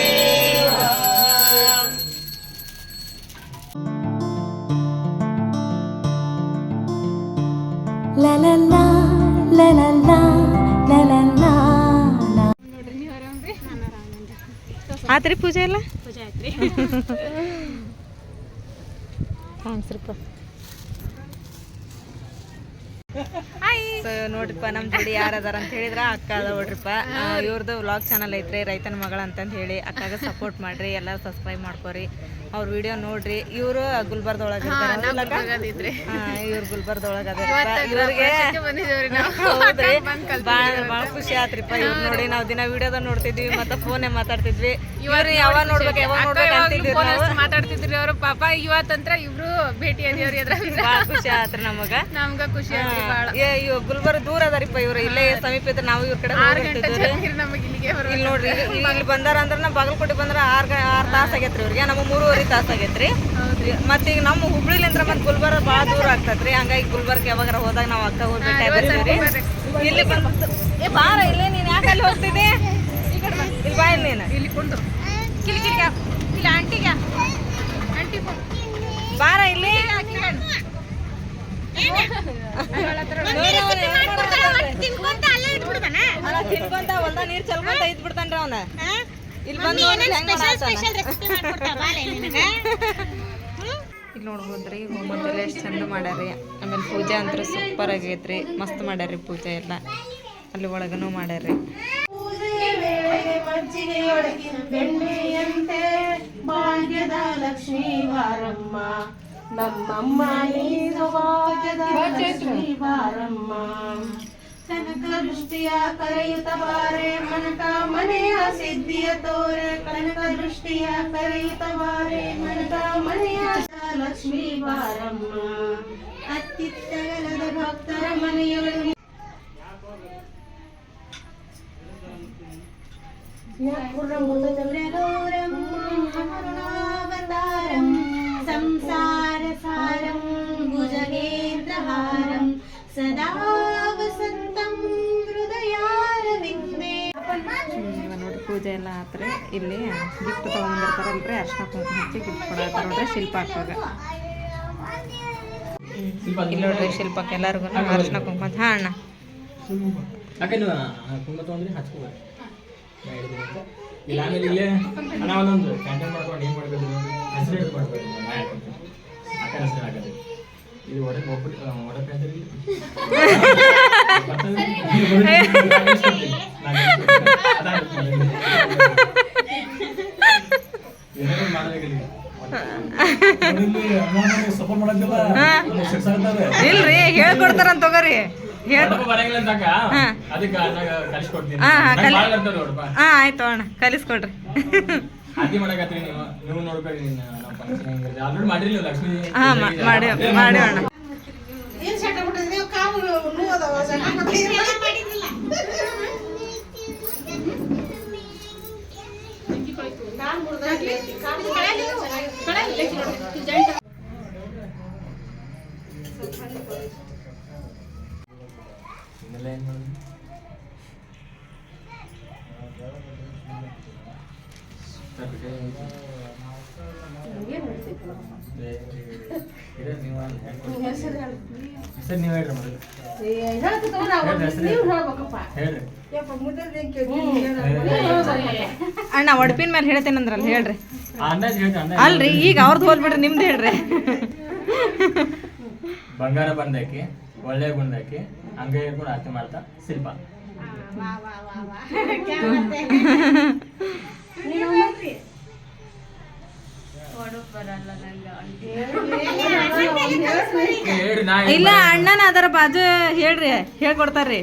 ಆತ್ರಿ ಪೂಜೆ ಎಲ್ಲ? ಪೂಜೆ ಆಯ್ತ್ರಿ. ಥ್ಯಾಂಕ್ಸ್ ರೀಪ್ಪ ಸೊ ನೋಡ್ರಿಪ್ಪ ನಮ್ಮ ಜೋಡಿ ಯಾರು ಅದಾರ ಅಂತ ಹೇಳಿದ್ರ ಅಕ್ಕ ಅದ ನೋಡ್ರಿಪ್ಪ. ಇವ್ರದ್ದು ವ್ಲಾಗ್ ಚಾನಲ್ ಐತ್ರಿ ರೈತನ ಮಗಳ ಅಂತಂದು ಹೇಳಿ ಅಕ್ಕಾಗ ಸಪೋರ್ಟ್ ಮಾಡ್ರಿ ಎಲ್ಲರೂ ಸಬ್ಸ್ಕ್ರೈಬ್ ಮಾಡ್ಕೊರಿ. ಅವ್ರ ವಿಡಿಯೋ ನೋಡ್ರಿ ಇವರು ಗುಲ್ಬರ್ದೊಳಗೆ ಇವ್ರು ಗುಲ್ಬರ್ದೊಳಗೆ ಇವ್ರಿಗೆ ಬಾಳ ಭಾಳ ಭಾಳ ಖುಷಿ ಆತ್ರಿಪ್ಪ. ಇವ್ರ ನೋಡಿ ನಾವು ದಿನ ವಿಡಿಯೋದ ನೋಡ್ತಿದ್ವಿ ಮತ್ತೆ ಫೋನೇ ಮಾತಾಡ್ತಿದ್ವಿ. ಇವ್ರು ಯಾವಾಗ ನೋಡ್ಬೇಕು ಯಾವಾಗ ನೋಡ್ಬೇಕು ಮಾತಾಡ್ತಿದ್ರಿ ಅವ್ರು. ಪಾಪ ಇವತ್ತಂತ್ರ ಇಬ್ರು ಭೇಟಿ ಅದ್ರ ಭಾಳ ಖುಷಿ ಆತ್ರಿ ನಮಗ. ನಮ್ಗ ಖುಷಿ ಆತ್ರಿ ಇವ್ ಗುಲ್ಬರ್ಗ ದೂರ ಅದಾರಿಪ್ಪ ಇವ್ರು. ಇಲ್ಲೇ ಸಮೀಪ ಇದ್ರೆ ನಾವು ಇವ್ರ ಕಡೆ ಇಲ್ಲಿ ನೋಡ್ರಿ ಇಲ್ಲಿ ಬಂದಾರ ಅಂದ್ರೆ ನಾ ಬಾಗಲಕೋಟೆ ಬಂದ್ರ ಆರ್ ಆರ್ ತಾಸ ಆಗೈತ್ರಿ ಇವ್ರಿಗೆ. ನಮ್ಗೆ ಮೂರುವರೆ ತಾಸ ಆಗೈತ್ರಿ. ಮತ್ತೆ ಈಗ ನಮ್ಮ ಹುಬ್ಳಿಲಿಂದ್ರ ಮತ್ತೆ ಗುಲ್ಬರ್ಗ ಭಾಳ ದೂರ ಆಗ್ತೈತ್ರಿ ಹಂಗಾಗಿ ಗುಲ್ಬರ್ಗ ಯಾವಾಗಾರ ಹೋದಾಗ ನಾವು ಅಕ್ಕ ಆಗ್ಬಿಡ್ತೀವ್ರಿ ಇಲ್ಲಿ ಬಂದ್ ಏ ಬಾರ ಇಲ್ಲೇ ನೀನ್ ಯಾಕೆ ಅಲ್ಲಿ ಹೋಗ್ತಿದ್ದೆ? ಇಲ್ಲಿ ಬಾ ಇಲ್ಲಿ ನೀನು. ಇಲ್ಲಿ ಆಂಟಿಗ. ಆಂಟಿ ಬಾರ ಇಲ್ಲಿ. ತಿನ್ಕೊಂತ ಬಿಡ್ತಾನ್ರಿ ಅವನ ಇಲ್ಲಿ ನೋಡ್ಬೋದ್ರಿ ಎಷ್ಟು ಚಂದ ಮಾಡ್ಯಾರಿ. ಆಮೇಲೆ ಪೂಜೆ ಅಂತೂ ಸೂಪರ್ ಆಗೈತ್ರಿ. ಮಸ್ತ್ ಮಾಡ್ಯಾರಿ ಪೂಜೆ ಎಲ್ಲ. ಅಲ್ಲಿ ಒಳಗನು ಮಾಡ್ಯಾರಿ. ಬೆಣ್ಣೆಯಂತೆ, ಭಾಗ್ಯದ ಲಕ್ಷ್ಮೀ ವಾರಮ್ಮ నమ్మమ్మ నీవారమ్మ కనక దృష్టియా కరయుత ಪೂಜೆ ಎಲ್ಲ ಆತ್ರಿ ಇಲ್ಲಿ ಗಿಫ್ಟ್ ತೊಗೊಂಡ್ಬರ್ತಾರಲ್ರಿ ಅರ್ಶಿನ ಕುಂಕುಮ ಹಚ್ಚಿ ಗಿಫ್ಟ್ ಕೊಡತ್ತಾರ ನೋಡ್ರಿ ಶಿಲ್ಪ ಹಾಕೋಗ ಇಲ್ಲಿ ನೋಡ್ರಿ ಶಿಲ್ಪಕ್ಕೆ ಎಲ್ಲರಿಗೂ ಅರ್ಶಿನ ಕುಂಕುಮ ಹಾ ಅಣ್ಣ. ಕುಂಕುಮ ಇಲ್ಲ ಆಮೇಲೆ ಇಲ್ಲೇ ಅಣ್ಣ ಒಂದೊಂದು. ಕ್ಯಾಂಟೀನ್ ಮಾಡ್ಕೊಂಡು ಏನು ಮಾಡಬೇಕು? ಹೆಸರು ಮಾಡ್ಬೇಕು. ಆ ಕೆಲಸ ಆಗತ್ತೆ ಇದು ಒಡೆ ಒಬ್ಬಟ್ಟು ಒಡೆ ಏನಾದ್ರು ಮಾಡಬೇಕಿಲ್ಲ ಇಲ್ರಿ ಹೇಳ್ಕೊಡ್ತಾರಂತ ತಗೋರಿ. ಹಾ ಆಯ್ತು ಅಣ್ಣ ಕಲಿಸ್ಕೊಡ್ರಿ. ಆರತಿ ಮಾಡಕತ್ರಿ ನೀವು. ನೀವು ನೋಡ್ಬೇಡಿ ನಿನ್ನ ನಮ್ಮ ಫಂಕ್ಷನ್ ಹೆಂಗಿದೆ ಆಲ್ರೆಡಿ ಮಾಡಿರಿ ನೀವು ಲಕ್ಷ್ಮೀ ಹಾ ಮಾಡಿ ಮಾಡಿ ಅಣ್ಣ. ಏನ್ ಸೆಟ್ ಬಿಟ್ಟಿದ್ರಿ ಕಾವು ನೋವು ಸೆಟ್ ಇನ್ನೆಲ್ಲ ಅಣ್ಣ ಒಡಪಿನ ಮೇಲೆ ಹೇಳ್ತೇನಂದ್ರಲ್ಲ ಹೇಳ್ರಿ. ಅಲ್ರಿ ಈಗ ಅವ್ರದ್ದು ಹೋಲ್ಬಿಡ್ರಿ ನಿಮ್ದು ಹೇಳ್ರಿ. ಬಂಗಾರ ಬಂದಾಕಿ ಒಳ್ಳೆ ಗುಂಡಕ್ಕೆ ಹಂಗೆ ಕೂಡ ಆರತಿ ಮಾಡ್ತಾ ಶಿಲ್ಪ. ನಾ ಇಲ್ಲ ಅಣ್ಣನ ಅದರ ಬಾಜು ಹೇಳ್ರಿ ಹೇಳ್ಕೊಡ್ತಾರ್ರಿ.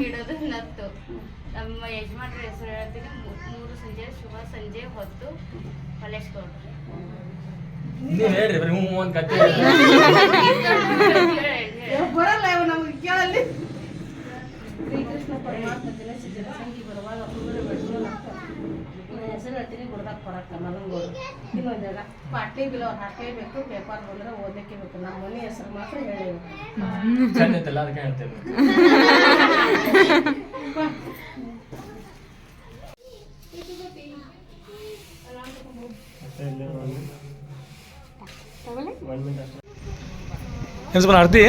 ಇಡೋದು ನತ್ತು. ನಮ್ಮ ಯಜಮಾನ್ರ ಹೆಸರು ಹೇಳ್ತೀನಿ ಮೂರು ಸಂಜೆ ಶುಭ ಸಂಜೆ ಹೊತ್ತು ಹೊಲೆಸ್ಕೊಡ್ರಿ ನೀವ್ ಹೇಳ್ರಿ ಬರೀ ಹ್ಞೂ ಒಂದ್ ಕತ್ತೆ ಬರಲ್ಲ ಇವ ನಮ್ಗೆ ಕೇಳಲ್ಲಿ ಶ್ರೀಕೃಷ್ಣ ಪರಮಾತ್ಮ ದಿನ ಜನಸಂಖ್ಯೆ ಬರುವಾಗ ಹುಡುಗರು ಬೆಳೆಸೋಣ ಹೆಸರು ಹೇಳ್ತೀನಿ ಗುಡ್ದಾಗ ಕೊಡಕ್ಕ ಮಲಂಗೋಡು ಇನ್ನೊಂದು ಜಾಗ ಪಾಟ್ಲಿ ಬಿಲ್ ಅವ್ರು ಹಾಕಲೇಬೇಕು ಪೇಪರ್ ಬಂದ್ರೆ ಓದಲಿಕ್ಕೆ ಬೇಕು ನಮ್ಮ ಮನೆ ಹೆಸರು ಮಾತ್ರ ಹೇಳಿ ಚಂದ ಐತಲ್ಲ ಅದಕ್ಕೆ ಹೇಳ್ತೇನೆ ಏನು ಸ್ವಲ್ಪ ಆರತಿ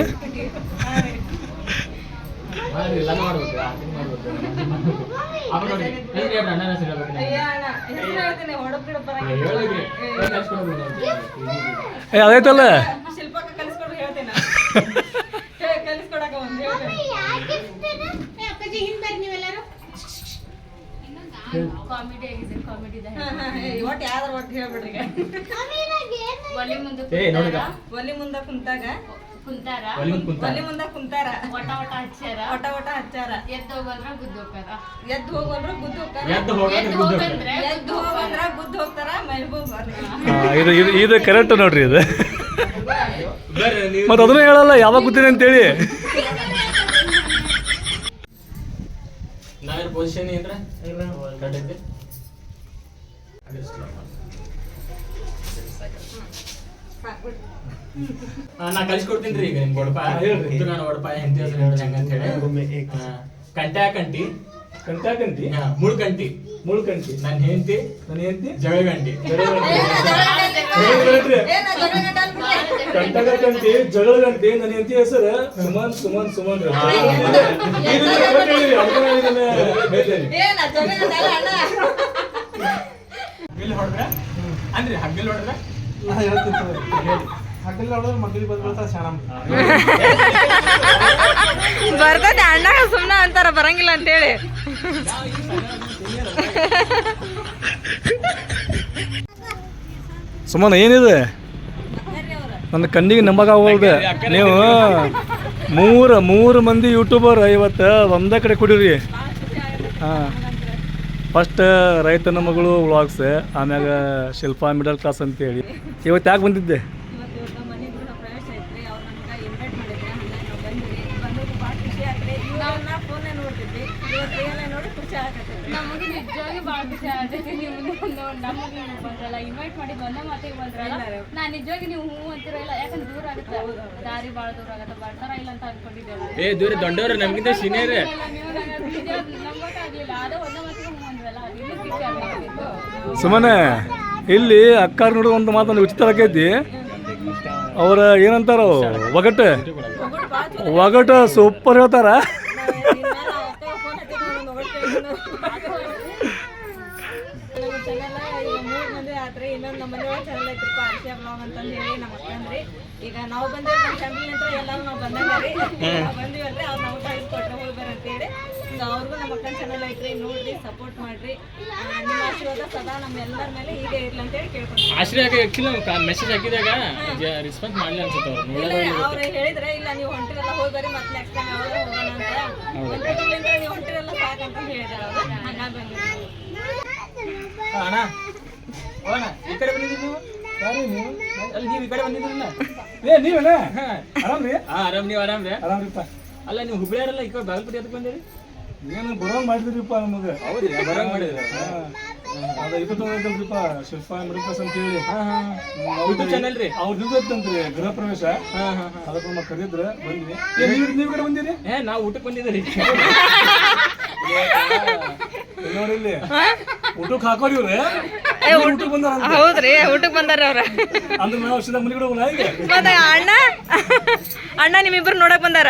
ಮಾಡ್ರಿ ಎಲ್ಲ ಮಾಡ್ಬೇಕು ಆರತಿ ಮಾಡ್ಬೇಕು ಏ ಅದೈತಲ್ಲ ಶಿಲ್ಪಕ್ಕೆ ಕಲಿಸ್ಕೊಡ್ರಿ ಹೇಳ್ತೇನೆ ಕಲಿಸ್ಕೊಡಕ ಒಂದು ಅಪ್ಪಾಜಿ ಹಿಂದ್ ಬರ್ರಿ ನೀವೆಲ್ಲರೂ ಕಾಮಿಡಿ ಆಗಿದೆ ಕಾಮಿಡಿ ಒಟ್ಟು ಯಾವ್ದಾರು ಒಟ್ಟು ಹೇಳ್ಬಿಡ್ರಿ. ಈಗ ಒಲಿ ಮುಂದೆ ಏ ನೋಡಿ ಈಗ. ಒಲಿ ಮುಂದ ಕುಂತಾಗ. ಕುಂತಾರ? ಒಲಿ ಮುಂದ್ ಮುಂದ ಕುಂತಾರ. ಒಟ ಒಟ ಹಚ್ಚಾರ ಒಟ ಒಟ ಹಚ್ಚಾರ ಎದ್ದು ಹೋಗಂದ್ರ ಗುದ್ದು ಹೋಗ್ತಾರ? ಎದ್ದು ಹೋಗೋದ್ರು ಗುದ್ದು ಹೋಗ್ತಾರ. ಎದ್ದು ಹೋಗೋದು ಎದ್ದು ಗುದ್ದು ಹೋಗಂದ್ರೆ ಎದ್ದು ಹೋಗಂದ್ರ ಗುದ್ದು ಹೋಗ್ತಾರ ಮೆಲ್ಬು ಬರ್ರಿ ಹಾಂ. ಇದು ಇದು ಇದು ಕರೆಕ್ಟ್ ನೋಡ್ರಿ ಇದು. ಮತ್ತೆ ಅದನ್ನ ಹೇಳಲ್ಲ ಯಾವಾಗ ಕೂತೀನಿ ಅಂತೇಳಿ. ನಾವಿರೋ ಪೊಸಿಷನ್ ಏನ್ರ ಆ, ನಾ ಕಲಿಸ್ಕೊಡ್ತೀನಿ ರೀ ಈಗ ನಿಮ್ಗೆ ಒಡಪ. ಇದು ನಾನು ಒಡಪ ಹೆಂಡತಿ ಹೆಸರು ಹೇಳಿ ಹೆಂಗಂತ ಹೇಳಿ. ಆ, ಕಂಟ್ಯಾ ಕಂಟಿ ಕಂಟ್ಯಾ ಕಂಟಿ ಮುಳ್ ಕಂಟಿ ಮುಳ್ ಕಂಟಿ ನನ್ನ ಹೆಂಡತಿ? ನನ್ನ ಹೆಂಡತಿ ಜಗಳ ಗಂಟಿ ಕಂಟಕ ಕಂಟಿ ಜಗಳ ಗಂಟಿ ನನ್ನ ಹೆಂಡತಿ ಹೆಸರು ಸುಮನ್ ಸುಮನ್ ಸುಮನ್ ಬಿಲ್ ಹೊಡೆದ್ರೆ? ಅಂದ್ರೆ ಹಗ್ಗಿಲ್ ಹೊಡೆದ್ರೆ? ಹೇಳ್ತೇನೆ. ಬರ್ತೈತೆ ಅಣ್ಣ ಸುಮ್ಮನೆ ಅಂತಾರ ಬರಂಗಿಲ್ಲ ಅಂತೇಳಿ. ಸುಮ್ಮನೆ ಏನಿದೆ? ನನ್ನ ಕಣ್ಣಿಗೆ ನಂಬಕಾಗೋದೆ ನೀವು ಮೂರು ಮೂರು ಮಂದಿ ಯೂಟ್ಯೂಬರ್ ಇವತ್ತು ಒಂದೇ ಕಡೆ ಕುಡೀರಿ. ಹಾಂ. ಫಸ್ಟ್ ರೈತನ ಮಗಳು ವ್ಲಾಗ್ಸ್ ಆಮ್ಯಾಗ ಶಿಲ್ಪಾ ಮಿಡಲ್ ಕ್ಲಾಸ್ ಅಂತೇಳಿ. ಇವತ್ತು ಯಾಕೆ ಬಂದಿದ್ದೆ ಇವತ್ತು ಇವ್ರ ಮನೆ ಗೃಹ ಪ್ರವೇಶ ಐತ್ರಿ ಅವ್ರು ನಮ್ಗೆ ಇನ್ವೈಟ್ ಮಾಡಿದ್ರೆ ಹಂಗಾಗಿ ನಾವು ಬಂದಿರಿ ಬಂದದ್ದು ಭಾಳ ಖುಷಿ ಆತ್ರಿ ಇವ್ರನ್ನ ಫೋನೇ ನೋಡ್ತಿದ್ವಿ ಇವತ್ತು ರಿಯಲ್ ನೋಡಿ ಖುಷಿ ಆಗತ್ತೆ ನಮಗೆ ನಿಜವಾಗಿ ಭಾಳ ಖುಷಿ ಆಗತೈತಿ ನೀವು ಬಂದ್ರಲ್ಲ ಇನ್ವೈಟ್ ಮಾಡಿ ಒಂದೇ ಮಾತಿಗೆ ಬಂದ್ರಲ್ಲ ನಾನು ನಿಜವಾಗಿ ನೀವು ಹ್ಞೂ ಅಂತಿರಲ್ಲ ಯಾಕಂದ್ರೆ ದೂರ ಆಗುತ್ತೆ. ದಾರಿ ಭಾಳ ದೂರ ಆಗುತ್ತೆ ಬರ್ತಾರ ಇಲ್ಲ ಅಂತ ಅನ್ಕೊಂಡಿದ್ದೆ ಏ ದೂರ ದೊಡ್ಡವ್ರು ನಮಗಿಂತ ಸೀನಿಯರ್ ಅದೇ ಒಂದೇ ಮಾತಿಗೆ ಅಂದ್ರಲ್ಲ ಖುಷಿ ಸುಮ್ಮನೆ ಇಲ್ಲಿ ಅಕ್ಕಾರ ನೋಡುವ ಒಂದು ಮಾತನ್ನು ಉಚಿತ ಆಕೈತಿ. ಅವ್ರ ಏನಂತಾರ ಒಗಟ. ಒಗಟು ಸೂಪರ್ ಹೇಳ್ತಾರ ನಮ್ಮ ಚಾನಲ್ ಈಗ ಮೂರು ಮಂದಿ ಆತ್ರಿ ಇನ್ನೊಂದು ನಮ್ಮ ಮನೆಯೊಳಗೆ ಚಾನಲ್ ಐತ್ರಿಪ್ಪ ಆರ್ಸಿಯ ಬ್ಲಾಗ್ ಅಂತಂದು ಹೇಳಿ ನಮ್ಮ ಅಕ್ಕಂದ್ರಿ ಈಗ ನಾವು ಬಂದಿವಿ ನಮ್ಮ ಫ್ಯಾಮಿಲಿ ಅಂತ ಎಲ್ಲರೂ ನಾವು ಬಂದಂಗ ರೀ ನಾವು ಬಂದಿವಲ್ರಿ ಅವ್ರು ನಾವು ಟೈಮ್ ಕೊಟ್ಟರೆ ಹೋಗ್ಬಾರ ಅಂತೇಳಿ ಹಿಂಗೆ ಅವ್ರಿಗೂ ನಮ್ಮ ಅಕ್ಕನ ಚಾನಲ್ ಐತ್ರಿ ನೋಡ್ರಿ ಸಪೋರ್ಟ್ ಮಾಡ್ರಿ. ನಿಮ್ಮ ಆಶೀರ್ವಾದ ಸದಾ ನಮ್ಮೆಲ್ಲರ ಮೇಲೆ ಹೀಗೆ ಇರ್ಲಿ ಅಂತೇಳಿ ಹೇಳಿ ಆಶ್ರಯ ಆ್ಯಕ್ಚುಲಿ ಮೆಸೇಜ್ ಹಾಕಿದಾಗ ರೆಸ್ಪಾನ್ಸ್ ಮಾಡಲಿ ಅನ್ಸುತ್ತೆ ಅವ್ರು. ನೋಡೋದು ಅವ್ರು ಹೇಳಿದ್ರೆ ಇಲ್ಲ ನೀವು ಹೊಂಟಿರಲ್ಲ ಹೋಗಿ ಬರ್ರಿ ಮತ್ತೆ ನೆಕ್ಸ್ಟ್ ಟೈಮ್ ಯಾವಾಗ ಹೋಗೋಣ ಅಂತ. ನೀವು ಹೊಂಟಿರಲ್ಲ ಸಾಕಂತ ಹೇಳಿದಾರೆ ಅವರು. ಹಂಗಾಗಿ ಬಂದಿದ್ದೀವಿ ಅಣ್ಣ ಓ ಅಣ್ಣ ಈ ಕಡೆ ಬಂದಿದ್ದೀವಿ ನೀವು. ಅಲ್ಲಿ ನೀವು ಈ ಕಡೆ ಬಂದಿದ್ರಲ್ಲ ಏ ನೀವೇನ? ಆರಾಮ್ ರೀ? ಹಾ ಆರಾಮ್ ನೀವು ಆರಾಮ್ ರೀ? ಆರಾಮ್ರಿಪ್ಪ ಅಲ್ಲ ನೀವು ಹುಬ್ಳಿಯಾರಲ್ಲ ಈ ಕಡೆ ಬಾಗಲಕೋಟೆ ಅದಕ್ಕೆ ಬಂದಿರಿ? ಏನು ಬರೋಂಗ್ ಮಾಡಿದ್ರಿಪ್ಪ ನಮಗೆ? ಹೌದ್ರಿ ಬರಂಗ್ ಮಾಡಿದ್ರೆ. ಅದ ಇದು ಐತಲ್ರಿಪ್ಪ ಶಿಲ್ಪ ಕ್ಲಾಸ್ ಅಂತ ಹೇಳಿ ಹಾ ಹಾ. ಯೂಟ್ಯೂಬ್ ಚಾನಲ್ ರೀ? ಅವ್ರ ಇದು ಐತಂತ್ರಿ ಗೃಹ ಪ್ರವೇಶ. ಹಾ ಹಾ ಹಾ. ಅದಕ್ಕೆ ನಮ್ಮ ಕರೆದಿದ್ರ ಬಂದ್ವಿ. ಏ ನೀವು ನೀವು ಕಡೆ ಬಂದಿರಿ? ಏ ನಾವು ಊಟಕ್ಕೆ ಬಂದಿದ್ದೀರಿ. ಇಲ್ಲಿ ನೋಡಿ ಇಲ್ಲಿ. ಊಟಕ್ಕೆ ಹಾಕೋರಿ ಇವ್ರೆ. ಹೌದ್ರಿ ಊಟಕ್ಕೆ ಬಂದಾರ ಅವ್ರ. ಮತ್ತೆ ಅಣ್ಣ ಅಣ್ಣ ನಿಮ್ಮಿಬ್ರು ನೋಡಕ್ ಬಂದಾರ.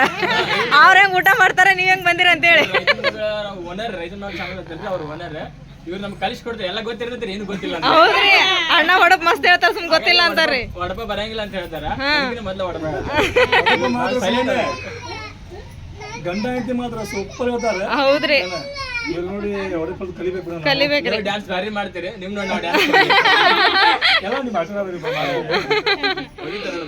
ಅವ್ರ ಹೆಂಗ್ ಊಟ ಮಾಡ್ತಾರ ನೀವ್ ಹೆಂಗ್ ಬಂದಿರ ಅಂತೇಳಿ. ಓನರ್ ರೈತ ನಾವು ಚಾನಲ್ ಅಂತಲ್ರಿ ಅವ್ರು ಓನರ್. ಇವ್ರು ನಮ್ಗೆ ಕಲಿಸಿ ಕೊಡ್ತಾರೆ ಎಲ್ಲ ಗೊತ್ತಿರ್ತೈತಿ ಏನು ಗೊತ್ತಿಲ್ಲ ಅಂತ. ಹೌದ್ರಿ ಅಣ್ಣ ಹೊಡಪ್ ಮಸ್ತ್ ಹೇಳ್ತಾರೆ ಸುಮ್ ಗೊತ್ತಿಲ್ಲ ಅಂತಾರ್ರಿ. ಹೊಡಪ ಬರಂಗಿಲ್ಲ ಅಂತ ಹೇಳ್ತಾರ. ಮೊದ್ಲು ಸೈಲೆಂಟ್ ಗಂಡ ಹೆಂಡತಿ ಮಾತ್ರ ಸೂಪರ್ ಹೇಳ್ತಾರೆ. ಹೌದ್ರಿ. ಇವ್ರು ನೋಡಿ ಕಲಿಬೇಕು ನಾವು. ಕಲಿಬೇಕ್ರಿ ಡ್ಯಾನ್ಸ್ ಭಾರಿ ಮಾಡ್ತೀರಿ ನಿಮ್ ನೋಡಿ ನಾವು ಡ್ಯಾನ್ಸ್ ಎಲ್ಲ ನಿಮ್ಮ ಆಶೀರ್ವಾದ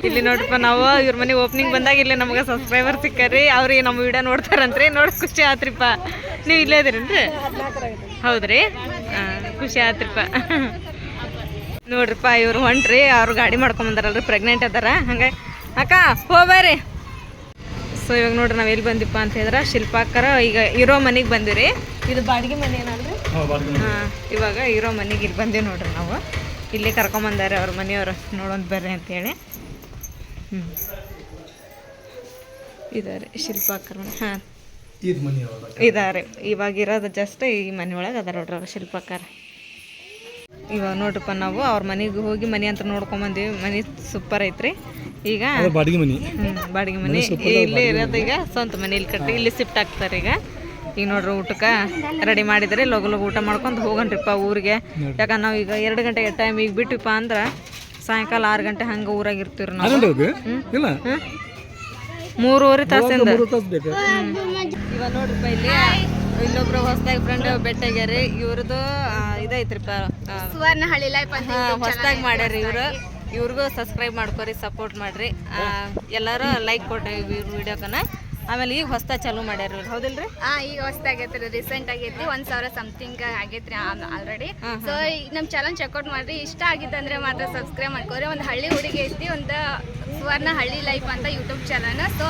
ಇಲ್ಲಿ ನೋಡ್ರಪ್ಪ ನಾವು ಇವ್ರ ಮನೆ ಓಪನಿಂಗ್ ಬಂದಾಗ ಇಲ್ಲಿ ನಮ್ಗೆ ಸಬ್ಸ್ಕ್ರೈಬರ್ ಸಿಕ್ಕರಿ ಅವ್ರಿಗೆ ನಮ್ಮ ವಿಡಿಯೋ ನೋಡ್ತಾರಂತ್ರಿ ನೋಡಿ ಖುಷಿ ಆತ್ರಿಪ್ಪ. ನೀವು ಇಲ್ಲೇ ಇದೀರೇನ್ರಿ? ಹೌದ್ರಿ? ಹಾಂ ಖುಷಿ ಆತ್ರಿಪ್ಪ. ನೋಡ್ರಿಪ್ಪ ಇವ್ರು ಹೊಂಟ್ರಿ ಅವ್ರು ಗಾಡಿ ಮಾಡ್ಕೊಂಡ್ ಬಂದಾರಲ್ರಿ ಪ್ರೆಗ್ನೆಂಟ್ ಅದಾರ. ಹಂಗಾಗಿ ಅಕ್ಕ ಹೋಗ್ಬರ್ರಿ ಸೊ ಇವಾಗ ನೋಡ್ರಿ ನಾವು ಎಲ್ಲಿ ಬಂದಿಪ್ಪ ಅಂತ ಹೇಳಿದ್ರೆ ಶಿಲ್ಪಾಕರ ಈಗ ಇರೋ ಮನೆಗೆ ಬಂದಿರಿ ಇದು ಬಾಡಿಗೆ ಮನೆ ಏನಲ್ರಿ? ಹಾಂ ಇವಾಗ ಇರೋ ಮನೆಗೆ ಇಲ್ಲಿ ಬಂದೀವಿ ನೋಡ್ರಿ ನಾವು. ಇಲ್ಲಿ ಕರ್ಕೊಂಬಂದಾರೆ ಅವ್ರ ಮನೆಯವರು. ನೋಡೋದು ಬರ್ರಿ ಅಂತೇಳಿ ಹ್ಞೂ ಇದಾರೆ ಶಿಲ್ಪಾಕರ ಹಾಂ. ಇದಾರೆ. ಇವಾಗ ಇರೋದು ಜಸ್ಟ್ ಈ ಮನೆ ಒಳಗೆ ಅದಾರ ನೋಡ್ರಿ ಅವ್ರ ಶಿಲ್ಪಾಕಾರ. ಇವಾಗ ನೋಡ್ರಪ್ಪ ನಾವು ಅವ್ರ ಮನೆಗೆ ಹೋಗಿ ಮನೆ ಅಂತ ನೋಡ್ಕೊಂಬಂದೀವಿ ಮನೆ ಸೂಪರ್ ಐತ್ರಿ. ಈಗ? ಬಾಡಿಗೆ ಮನೆ. ಬಾಡಿಗೆ ಮನೆ. ಇಲ್ಲೇ ಇರೋದು ಈಗ ಸ್ವಂತ ಮನೆ ಇಲ್ಲಿ ಕಟ್ಟಿ ಇಲ್ಲಿ ಶಿಫ್ಟ್ ಆಗ್ತಾರೆ ಈಗ. ಈಗ ನೋಡ್ರಿ ಊಟಕ್ಕೆ ರೆಡಿ ಮಾಡಿದರೆ ಲಗು ಲಗು ಊಟ ಮಾಡ್ಕೊಂಡು ಹೋಗೋಣ್ರಿಪ್ಪ ಊರಿಗೆ. ಯಾಕಂದ್ರೆ ನಾವು ಈಗ ಎರಡು ಗಂಟೆಗೆ ಟೈಮ್ ಈಗ ಬಿಟ್ಟಿಪ್ಪ ಅಂದ್ರೆ ಸಾಯಂಕಾಲ ಆರು ಗಂಟೆ ಹಂಗೆ ಊರಾಗ ಇರ್ತೀವಿ ನಾವು? ಮೂರುವರೆ ತಾಸಿಂದ ಇವಾಗ ನೋಡ್ರಿಪ್ಪ ಇಲ್ಲಿ ಇಲ್ಲೊಬ್ರು ಹೊಸದಾಗಿ ಫ್ರೆಂಡ್ ಬೆಟ್ಟಾಗ್ಯಾರಿ ಇವ್ರದ್ದು ಇದೈತ್ರಿಪ್ಪ ಹೊಸದಾಗಿ ಮಾಡ್ಯಾರಿ ಇವರು. ಇವ್ರಿಗೂ ಸಬ್ಸ್ಕ್ರೈಬ್ ಮಾಡ್ಕೊರಿ ಸಪೋರ್ಟ್ ಮಾಡ್ರಿ. ಎಲ್ಲರೂ ಲೈಕ್ ಕೊಟ್ರಿ ಇವ್ರ ವಿಡಿಯೋಕನ ಆಮೇಲೆ ಈಗ ಹೊಸ್ದಾಗಿ ಚಾಲೂ ಮಾಡ್ಯಾರ ಹೌದಿಲ್ರಿ? ಹಾ ಈಗ ಹೊಸ್ದಾಗೈತ್ರಿ ರೀಸೆಂಟ್ ಆಗೈತಿ ಒಂದ್ ಸಾವಿರ ಸಮಥಿಂಗ್ ಆಗೈತ್ರಿ ಆಲ್ರೆಡಿ ಸೊ ನಮ್ ಚಾನಲ್ ಚೆಕ್ಔಟ್ ಮಾಡ್ರಿ. ಇಷ್ಟ ಆಗಿತ್ತಂದ್ರೆ ಮಾತ್ರ ಸಬ್ಸ್ಕ್ರೈಬ್ ಮಾಡ್ಕೋರಿ. ಒಂದು ಹಳ್ಳಿ ಹುಡುಗಿ ಐತಿ ಒಂದು ಸುವರ್ಣ ಹಳ್ಳಿ ಲೈಫ್ ಅಂತ ಯೂಟ್ಯೂಬ್ ಚಾನಲ್ ಸೊ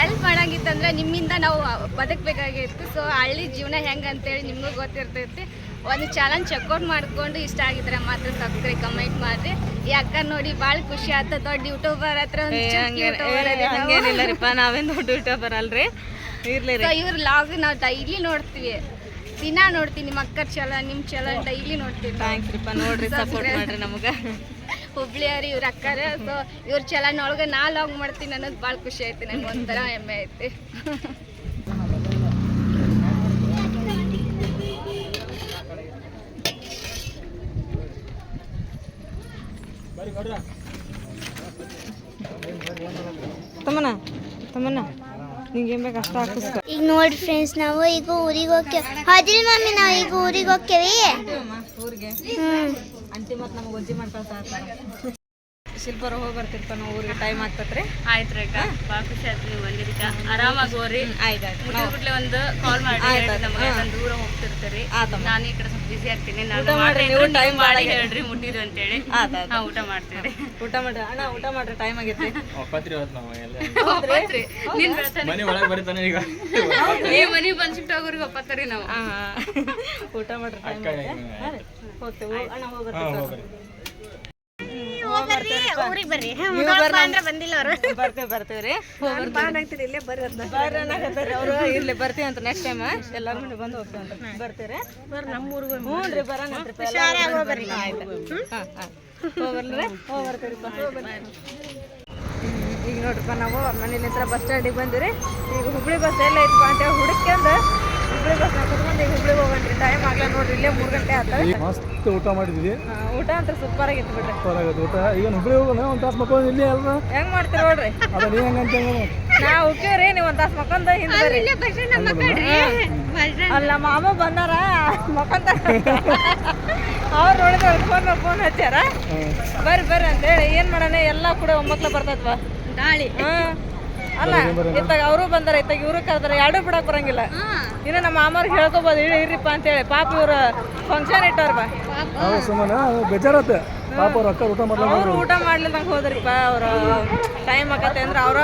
ಹೆಲ್ಪ್ ಮಾಡಂಗಿತ್ತಂದ್ರೆ ನಿಮ್ಮಿಂದ ನಾವು ಬದುಕಬೇಕಾಗಿತ್ತು. ಸೊ ಹಳ್ಳಿ ಜೀವನ ಹೆಂಗೆ ಅಂತೇಳಿ ನಿಮಗೂ ಗೊತ್ತಿರ್ತೈತಿ. ಒಂದು ಚಾನಲ್ ಚೆಕ್ಔಟ್ ಮಾಡ್ಕೊಂಡು ಇಷ್ಟ ಆಗಿದ್ರೆ ಮಾತ್ರ ಸಬ್ಸ್ಕ್ರೈಬ್ ಕಮೆಂಟ್ ಮಾಡ್ರಿ. ಈ ಅಕ್ಕ ನೋಡಿ ಭಾಳ ಖುಷಿ ಆಯ್ತು ದೊಡ್ಡ ಯೂಟ್ಯೂಬರ್ ಹತ್ರ. ಹಂಗೇನಿಲ್ಲರಿಪ್ಪ ನಾವೇನು ದೊಡ್ಡ ಯೂಟ್ಯೂಬರ್ ಅಲ್ರಿ? ಇರ್ಲಿ ಇವ್ರ ಲಾಗ್ ನಾವು ಡೈಲಿ ನೋಡ್ತೀವಿ. ದಿನ ನೋಡ್ತೀನಿ ನಿಮ್ಮ ಅಕ್ಕ ಚಲ ನಿಮ್ಮ ಚಲ ಡೈಲಿ ನೋಡ್ತೀವಿ ಥ್ಯಾಂಕ್ಸ್ ರೀಪ್ಪ ನೋಡ್ರಿ ಸಪೋರ್ಟ್ ಮಾಡ್ರಿ ನಮಗೆ. ಹುಬ್ಳಿಯವ್ರು ಇವ್ರ ಅಕ್ಕಾರ ಸೊ ಇವ್ರ ಚಲನ್ ಒಳಗೆ ನಾ ಲಾಗ್ ಮಾಡ್ತೀನಿ ಅನ್ನೋದು ಭಾಳ ಖುಷಿ ಐತಿ ನಂಗೆ ಒಂಥರ ಹೆಮ್ಮೆ ಐತಿ ತಮ್ಮನ ತಮ್ಮನ ನಿಂಗೆ ಬೇಕು ಅಷ್ಟ ಹಾಕಿಸ್ಕೊ. ಈಗ ನೋಡಿ ಫ್ರೆಂಡ್ಸ್ ನಾವು ಈಗ ಊರಿಗೆ ಹೋಗ್ತೇವೆ. ಹೌದಿಲ್ಲ ಮಮ್ಮಿ ನಾವು ಈಗ ಊರಿಗೆ ಹೋಗ್ತೇವೆ. ಹ್ಮ್. ಅಂಟಿ ಅತ್ತಿ ನಮಗೆ ಒಜ್ಜಿ ಮಾಡಿ ಕಳ್ಸ ಶಿಲ್ಪರ ಹೋಗಿ ಬರ್ತಿರ್ಪ ನಾವು ಊರಿಗೆ ಟೈಮ್ ಆಗ್ತತ್ರಿ. ಆಯ್ತು ರೀ ಅಕ್ಕ. ಭಾಳ ಖುಷಿ ಆಯ್ತು ನೀವು ಬಂದಿರಿ ಆರಾಮಾಗಿ ಹೋಗ್ರಿ. ಆಯ್ತು ಆಯ್ತು. ಮುಟ್ಟಿಬಿಟ್ಲೆ ಒಂದು ಕಾಲ್ ಮಾಡಿ ನಮಗೆ. ದೂರ ಹೋಗ್ತಿರ್ತೀರಿ. ನಾನು ಈ ಕಡೆ ಸ್ವಲ್ಪ ಬಿಸಿ ಆಗ್ತೀನಿ. ನಾನು ಊಟ ಮಾಡ್ರಿ, ನೀವು ಟೈಮ್ ಮಾಡಿ. ಹೇಳ್ರಿ ಮುಟ್ಟಿದ್ರು ಅಂತೇಳಿ. ಹಾ ಊಟ ಮಾಡ್ತೀವಿ ಊಟ ಮಾಡ್ರಿ. ಅಣ್ಣ ಊಟ ಮಾಡ್ರಿ. ಟೈಮ್ ಆಗೈತಿ ಒಪ್ಪತ್ರಿ ಇವತ್ತು ನಾವು ಎಲ್ಲ. ನಿನ್ ಮನೆ ಒಳಗೆ ಬರೀತಾನೆ ಈಗ. ಮನೆ ಬಂದ್ ಶಿಫ್ಟ್ ಆಗೋರಿಗೆ ಒಪ್ಪತ್ತರಿ ನಾವು. ಆ, ಊಟ ಮಾಡ್ರಿ ಟೈಮ್ ಹೋಗ್ತೇವೆ. ಅಣ್ಣ ಹೋಗಿ ಬರ್ತೀವಿ ಊರಿಗೆ ಬರ್ರಿ. ಬಂದಿಲ್ಲ ಅವರು. ಬರ್ತೇವೆ ಬರ್ತೇವೆ ರೀ ಬರ್ರಿ. ಅನ್ನಕತ್ತಾರ್ರಿ ಅವರು. ಇರ್ಲಿ ಬರ್ತೀವಿ ಅಂತ ನೆಕ್ಸ್ಟ್ ಟೈಮ್ ಎಲ್ಲರೂ ಮನೆ ಬಂದು ಹೋಗ್ತೀವಿ ಅಂತ. ಬರ್ತೀರಿ? ನಮ್ಮ ಊರಿಗೆ ಹ್ಞೂ ರೀ ಬರೋಣ ಬರ್ರಿ ಆಯ್ತು. ಹಾಂ ಹಾಂ. ಹೋಗ್ಬರ್ಲಿ ಹೋಗಿ ಬರ್ತೀರಿಪ್ಪ ಈಗ ನೋಡ್ರಿಪ್ಪ ನಾವು ಮನೇಲಿಂತ್ರ ಬಸ್ ಸ್ಟ್ಯಾಂಡಿಗೆ ಬಂದಿರಿ ಈಗ ಹುಬ್ಳಿ ಬಸ್ ಎಲ್ಲ ಐತಪ್ಪ ಅಂತೇಳಿ ಹುಡುಕ್ಯಂದು ಹುಬ್ಳಿ ಬಸ್ನಾಗ ಕುತ್ಕೊಂಡು ಈಗ ಹುಬ್ಳಿಗೆ ಹೋಗಣ್ರಿ ಟೈಮ್ ಆಗಲ್ಲ ನೋಡ್ರಿ ಇಲ್ಲೇ ಮೂರು ಗಂಟೆ ಆತ. ಮಸ್ತ್ ಊಟ ಮಾಡಿದ್ವಿ. ಊಟ ಅಂತ ಸೂಪರ್ ಆಗಿತ್ತು ಬಿಡ್ರಿ. ಹೊರಗಡೆ ಊಟ. ಈಗ ಹುಬ್ಳಿ ಹೋಗೋಣ ಒಂದು ತಾಸು ಮಕ್ಕಳು ಇಲ್ಲೇ ಅಲ್ರ? ಹೆಂಗ್ ಮಾಡ್ತೀರಿ ನೋಡ್ರಿ? ಅದ ನೀ ಹೆಂಗಂತ ನಾವು ಉಕ್ಕಿವ್ರಿ ನೀವು ಒಂದು ತಾಸು ಮಕ್ಕಂದ ಹಿಂದ್ರಿ ಬರ್ರಿ. ಅಲ್ಲ ಮಾಮ ಬಂದಾರ ಮಕ್ಕಂತ ಅವ್ರು ನೋಡಿದ್ರೆ ಫೋನ್ ಫೋನ್ ಹಚ್ಚಾರ ಬರ್ರಿ ಬರ್ರಿ ಅಂತ ಏನು ಏನ್ ಮಾಡೋಣ? ಎಲ್ಲ ಕೂಡ ಒಮ್ಮಕ್ಳು ಬರ್ತದ್ವ? ಗಾಳಿ ಅಲ್ಲ ಇತ್ತಾಗ ಅವರು ಬಂದಾರ ಇತ್ತಾಗ ಇವರು ಕರೆದಾರ ಎರಡು ಬಿಡಕ್ ಬರಂಗಿಲ್ಲ. ಇನ್ನು ನಮ್ಮ ಮಾಮವ್ರಿಗೆ ಹೇಳ್ಕೊಬೋದು ಇಳಿ ಇರ್ರಿಪ್ಪ ಅಂತೇಳಿ ಪಾಪ ಇವ್ರ ಫಂಕ್ಷನ್ ಇಟ್ಟವ್ರ ಬಾ. ಸುಮ್ಮನೆ ಬೇಜಾರತ್ತೆ. ಪಾಪ ರೊಕ್ಕ ಅಕ್ಕ ಊಟ ಅವ್ರು ಊಟ ಹೋದ್ರಿಪ್ಪ ಅವ್ರ ಟೈಮ್ ಆಗತ್ತೆ ಅಂದ್ರೆ ಅವರ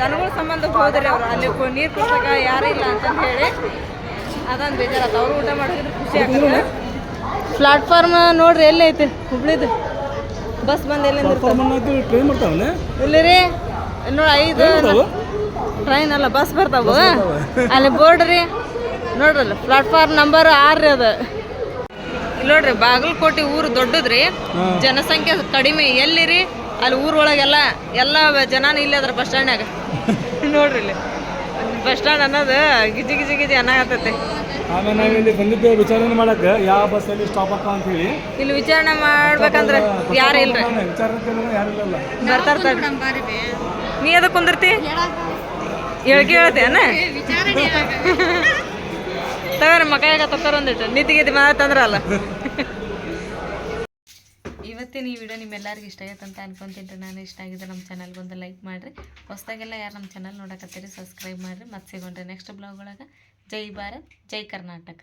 ದನಗಳ ಸಂಬಂಧಕ್ಕೆ ಹೋದ್ರಿ ಅವರು. ಅಲ್ಲಿ ನೀರು ಕುಡ್ಸಕ ಯಾರೂ ಇಲ್ಲ ಅಂತಂದು ಹೇಳಿ. ಅದೊಂದು ಬೇಜಾರತ್ತ. ಅವ್ರು ಊಟ ಮಾಡಿದ್ರೆ ಖುಷಿ ಆಗ್ತದೆ. ಪ್ಲಾಟ್ಫಾರ್ಮ್ ನೋಡ್ರಿ ಎಲ್ಲೈತಿ. ಹುಬ್ಳಿದು. ಬಸ್ ಬಂದು ಎಲ್ಲಿಂದ ಇರ್ತಾವ ಟ್ರೈನ್ ಮಾಡ್ತಾವನೆ? ಇಲ್ಲಿ ರೀ? ನೋಡಿ ಐದು ಟ್ರೈನ್ ಅಲ್ಲ ಬಸ್ ಬರ್ತಾವ. ಅಲ್ಲಿ ಬೋರ್ಡ್ ರೀ ನೋಡ್ರಲ್ಲ ಪ್ಲಾಟ್ಫಾರ್ಮ್ ನಂಬರ್ ಆರು ರೀ ಅದು. ಇಲ್ಲಿ ನೋಡ್ರಿ ಬಾಗಲಕೋಟೆ ಊರು ದೊಡ್ಡದ್ರಿ ಜನಸಂಖ್ಯೆ ಕಡಿಮೆ ಎಲ್ಲಿ ರೀ? ಅಲ್ಲಿ ಊರೊಳಗೆಲ್ಲ ಎಲ್ಲ ಜನನ ಇಲ್ಲಿ ಅದ್ರ ಬಸ್ ಸ್ಟ್ಯಾಂಡ್ನಾಗ ನೋಡ್ರಿ ಇಲ್ಲಿ. ಬಸ್ ಸ್ಟ್ಯಾಂಡ್ ಅನ್ನೋದು ಗಿಜಿ ಗಿಜಿ ಗಿಜಿ ಅನ್ನಾಗತ್ತೈತಿ ಆಮೇಲೆ ನಾವು ಇಲ್ಲಿ ವಿಚಾರಣೆ ಮಾಡಕ. ಯಾವ ಬಸ್ಸಲ್ಲಿ ಸ್ಟಾಪ್ ಅಪ್ಪ ಅಂತ ಹೇಳಿ. ಇಲ್ಲಿ ವಿಚಾರಣೆ ಮಾಡ್ಬೇಕಂದ್ರೆ ಯಾರು ಇಲ್ರಿ? ವಿಚಾರಣೆ ಯಾರಿಲ್ಲ ಬರ್ತಾರ. ನೀ ಅದಕ್ಕೆ ಕುಂದಿರ್ತಿ? ಹೇಳ್ಕೆ ಹೇಳ್ತೇನ ತಗೋ ಮಕಾಯಾಗ ತಕ್ಕೋರ ಒಂದಿಟ್ಟು ನಿದ್ದೆ ಗಿದ್ದೆ ಮಾತಂದ್ರಲ್ಲ ಇವತ್ತಿನ ಈ ವಿಡಿಯೋ ನಿಮ್ಮೆಲ್ಲರಿಗೂ ಇಷ್ಟ ಆಗೈತೆ ಅಂತ ಅನ್ಕೊಂತೀನಿ ನಾನು ಇಷ್ಟ ಆಗಿದೆ ನಮ್ಮ ಚಾನಲ್ಗೆ ಒಂದು ಲೈಕ್ ಮಾಡಿರಿ. ಹೊಸದಾಗೆಲ್ಲ ಯಾರು ನಮ್ಮ ಚಾನಲ್ ನೋಡಕತ್ತೀರಿ, ಸಬ್ಸ್ಕ್ರೈಬ್ ಮಾಡಿರಿ. ಮತ್ತೆ ಸಿಗೋಣ್ರಿ ನೆಕ್ಸ್ಟ್ ಬ್ಲಾಗ್ ಒಳಗೆ. ಜೈ ಭಾರತ್, ಜೈ ಕರ್ನಾಟಕ.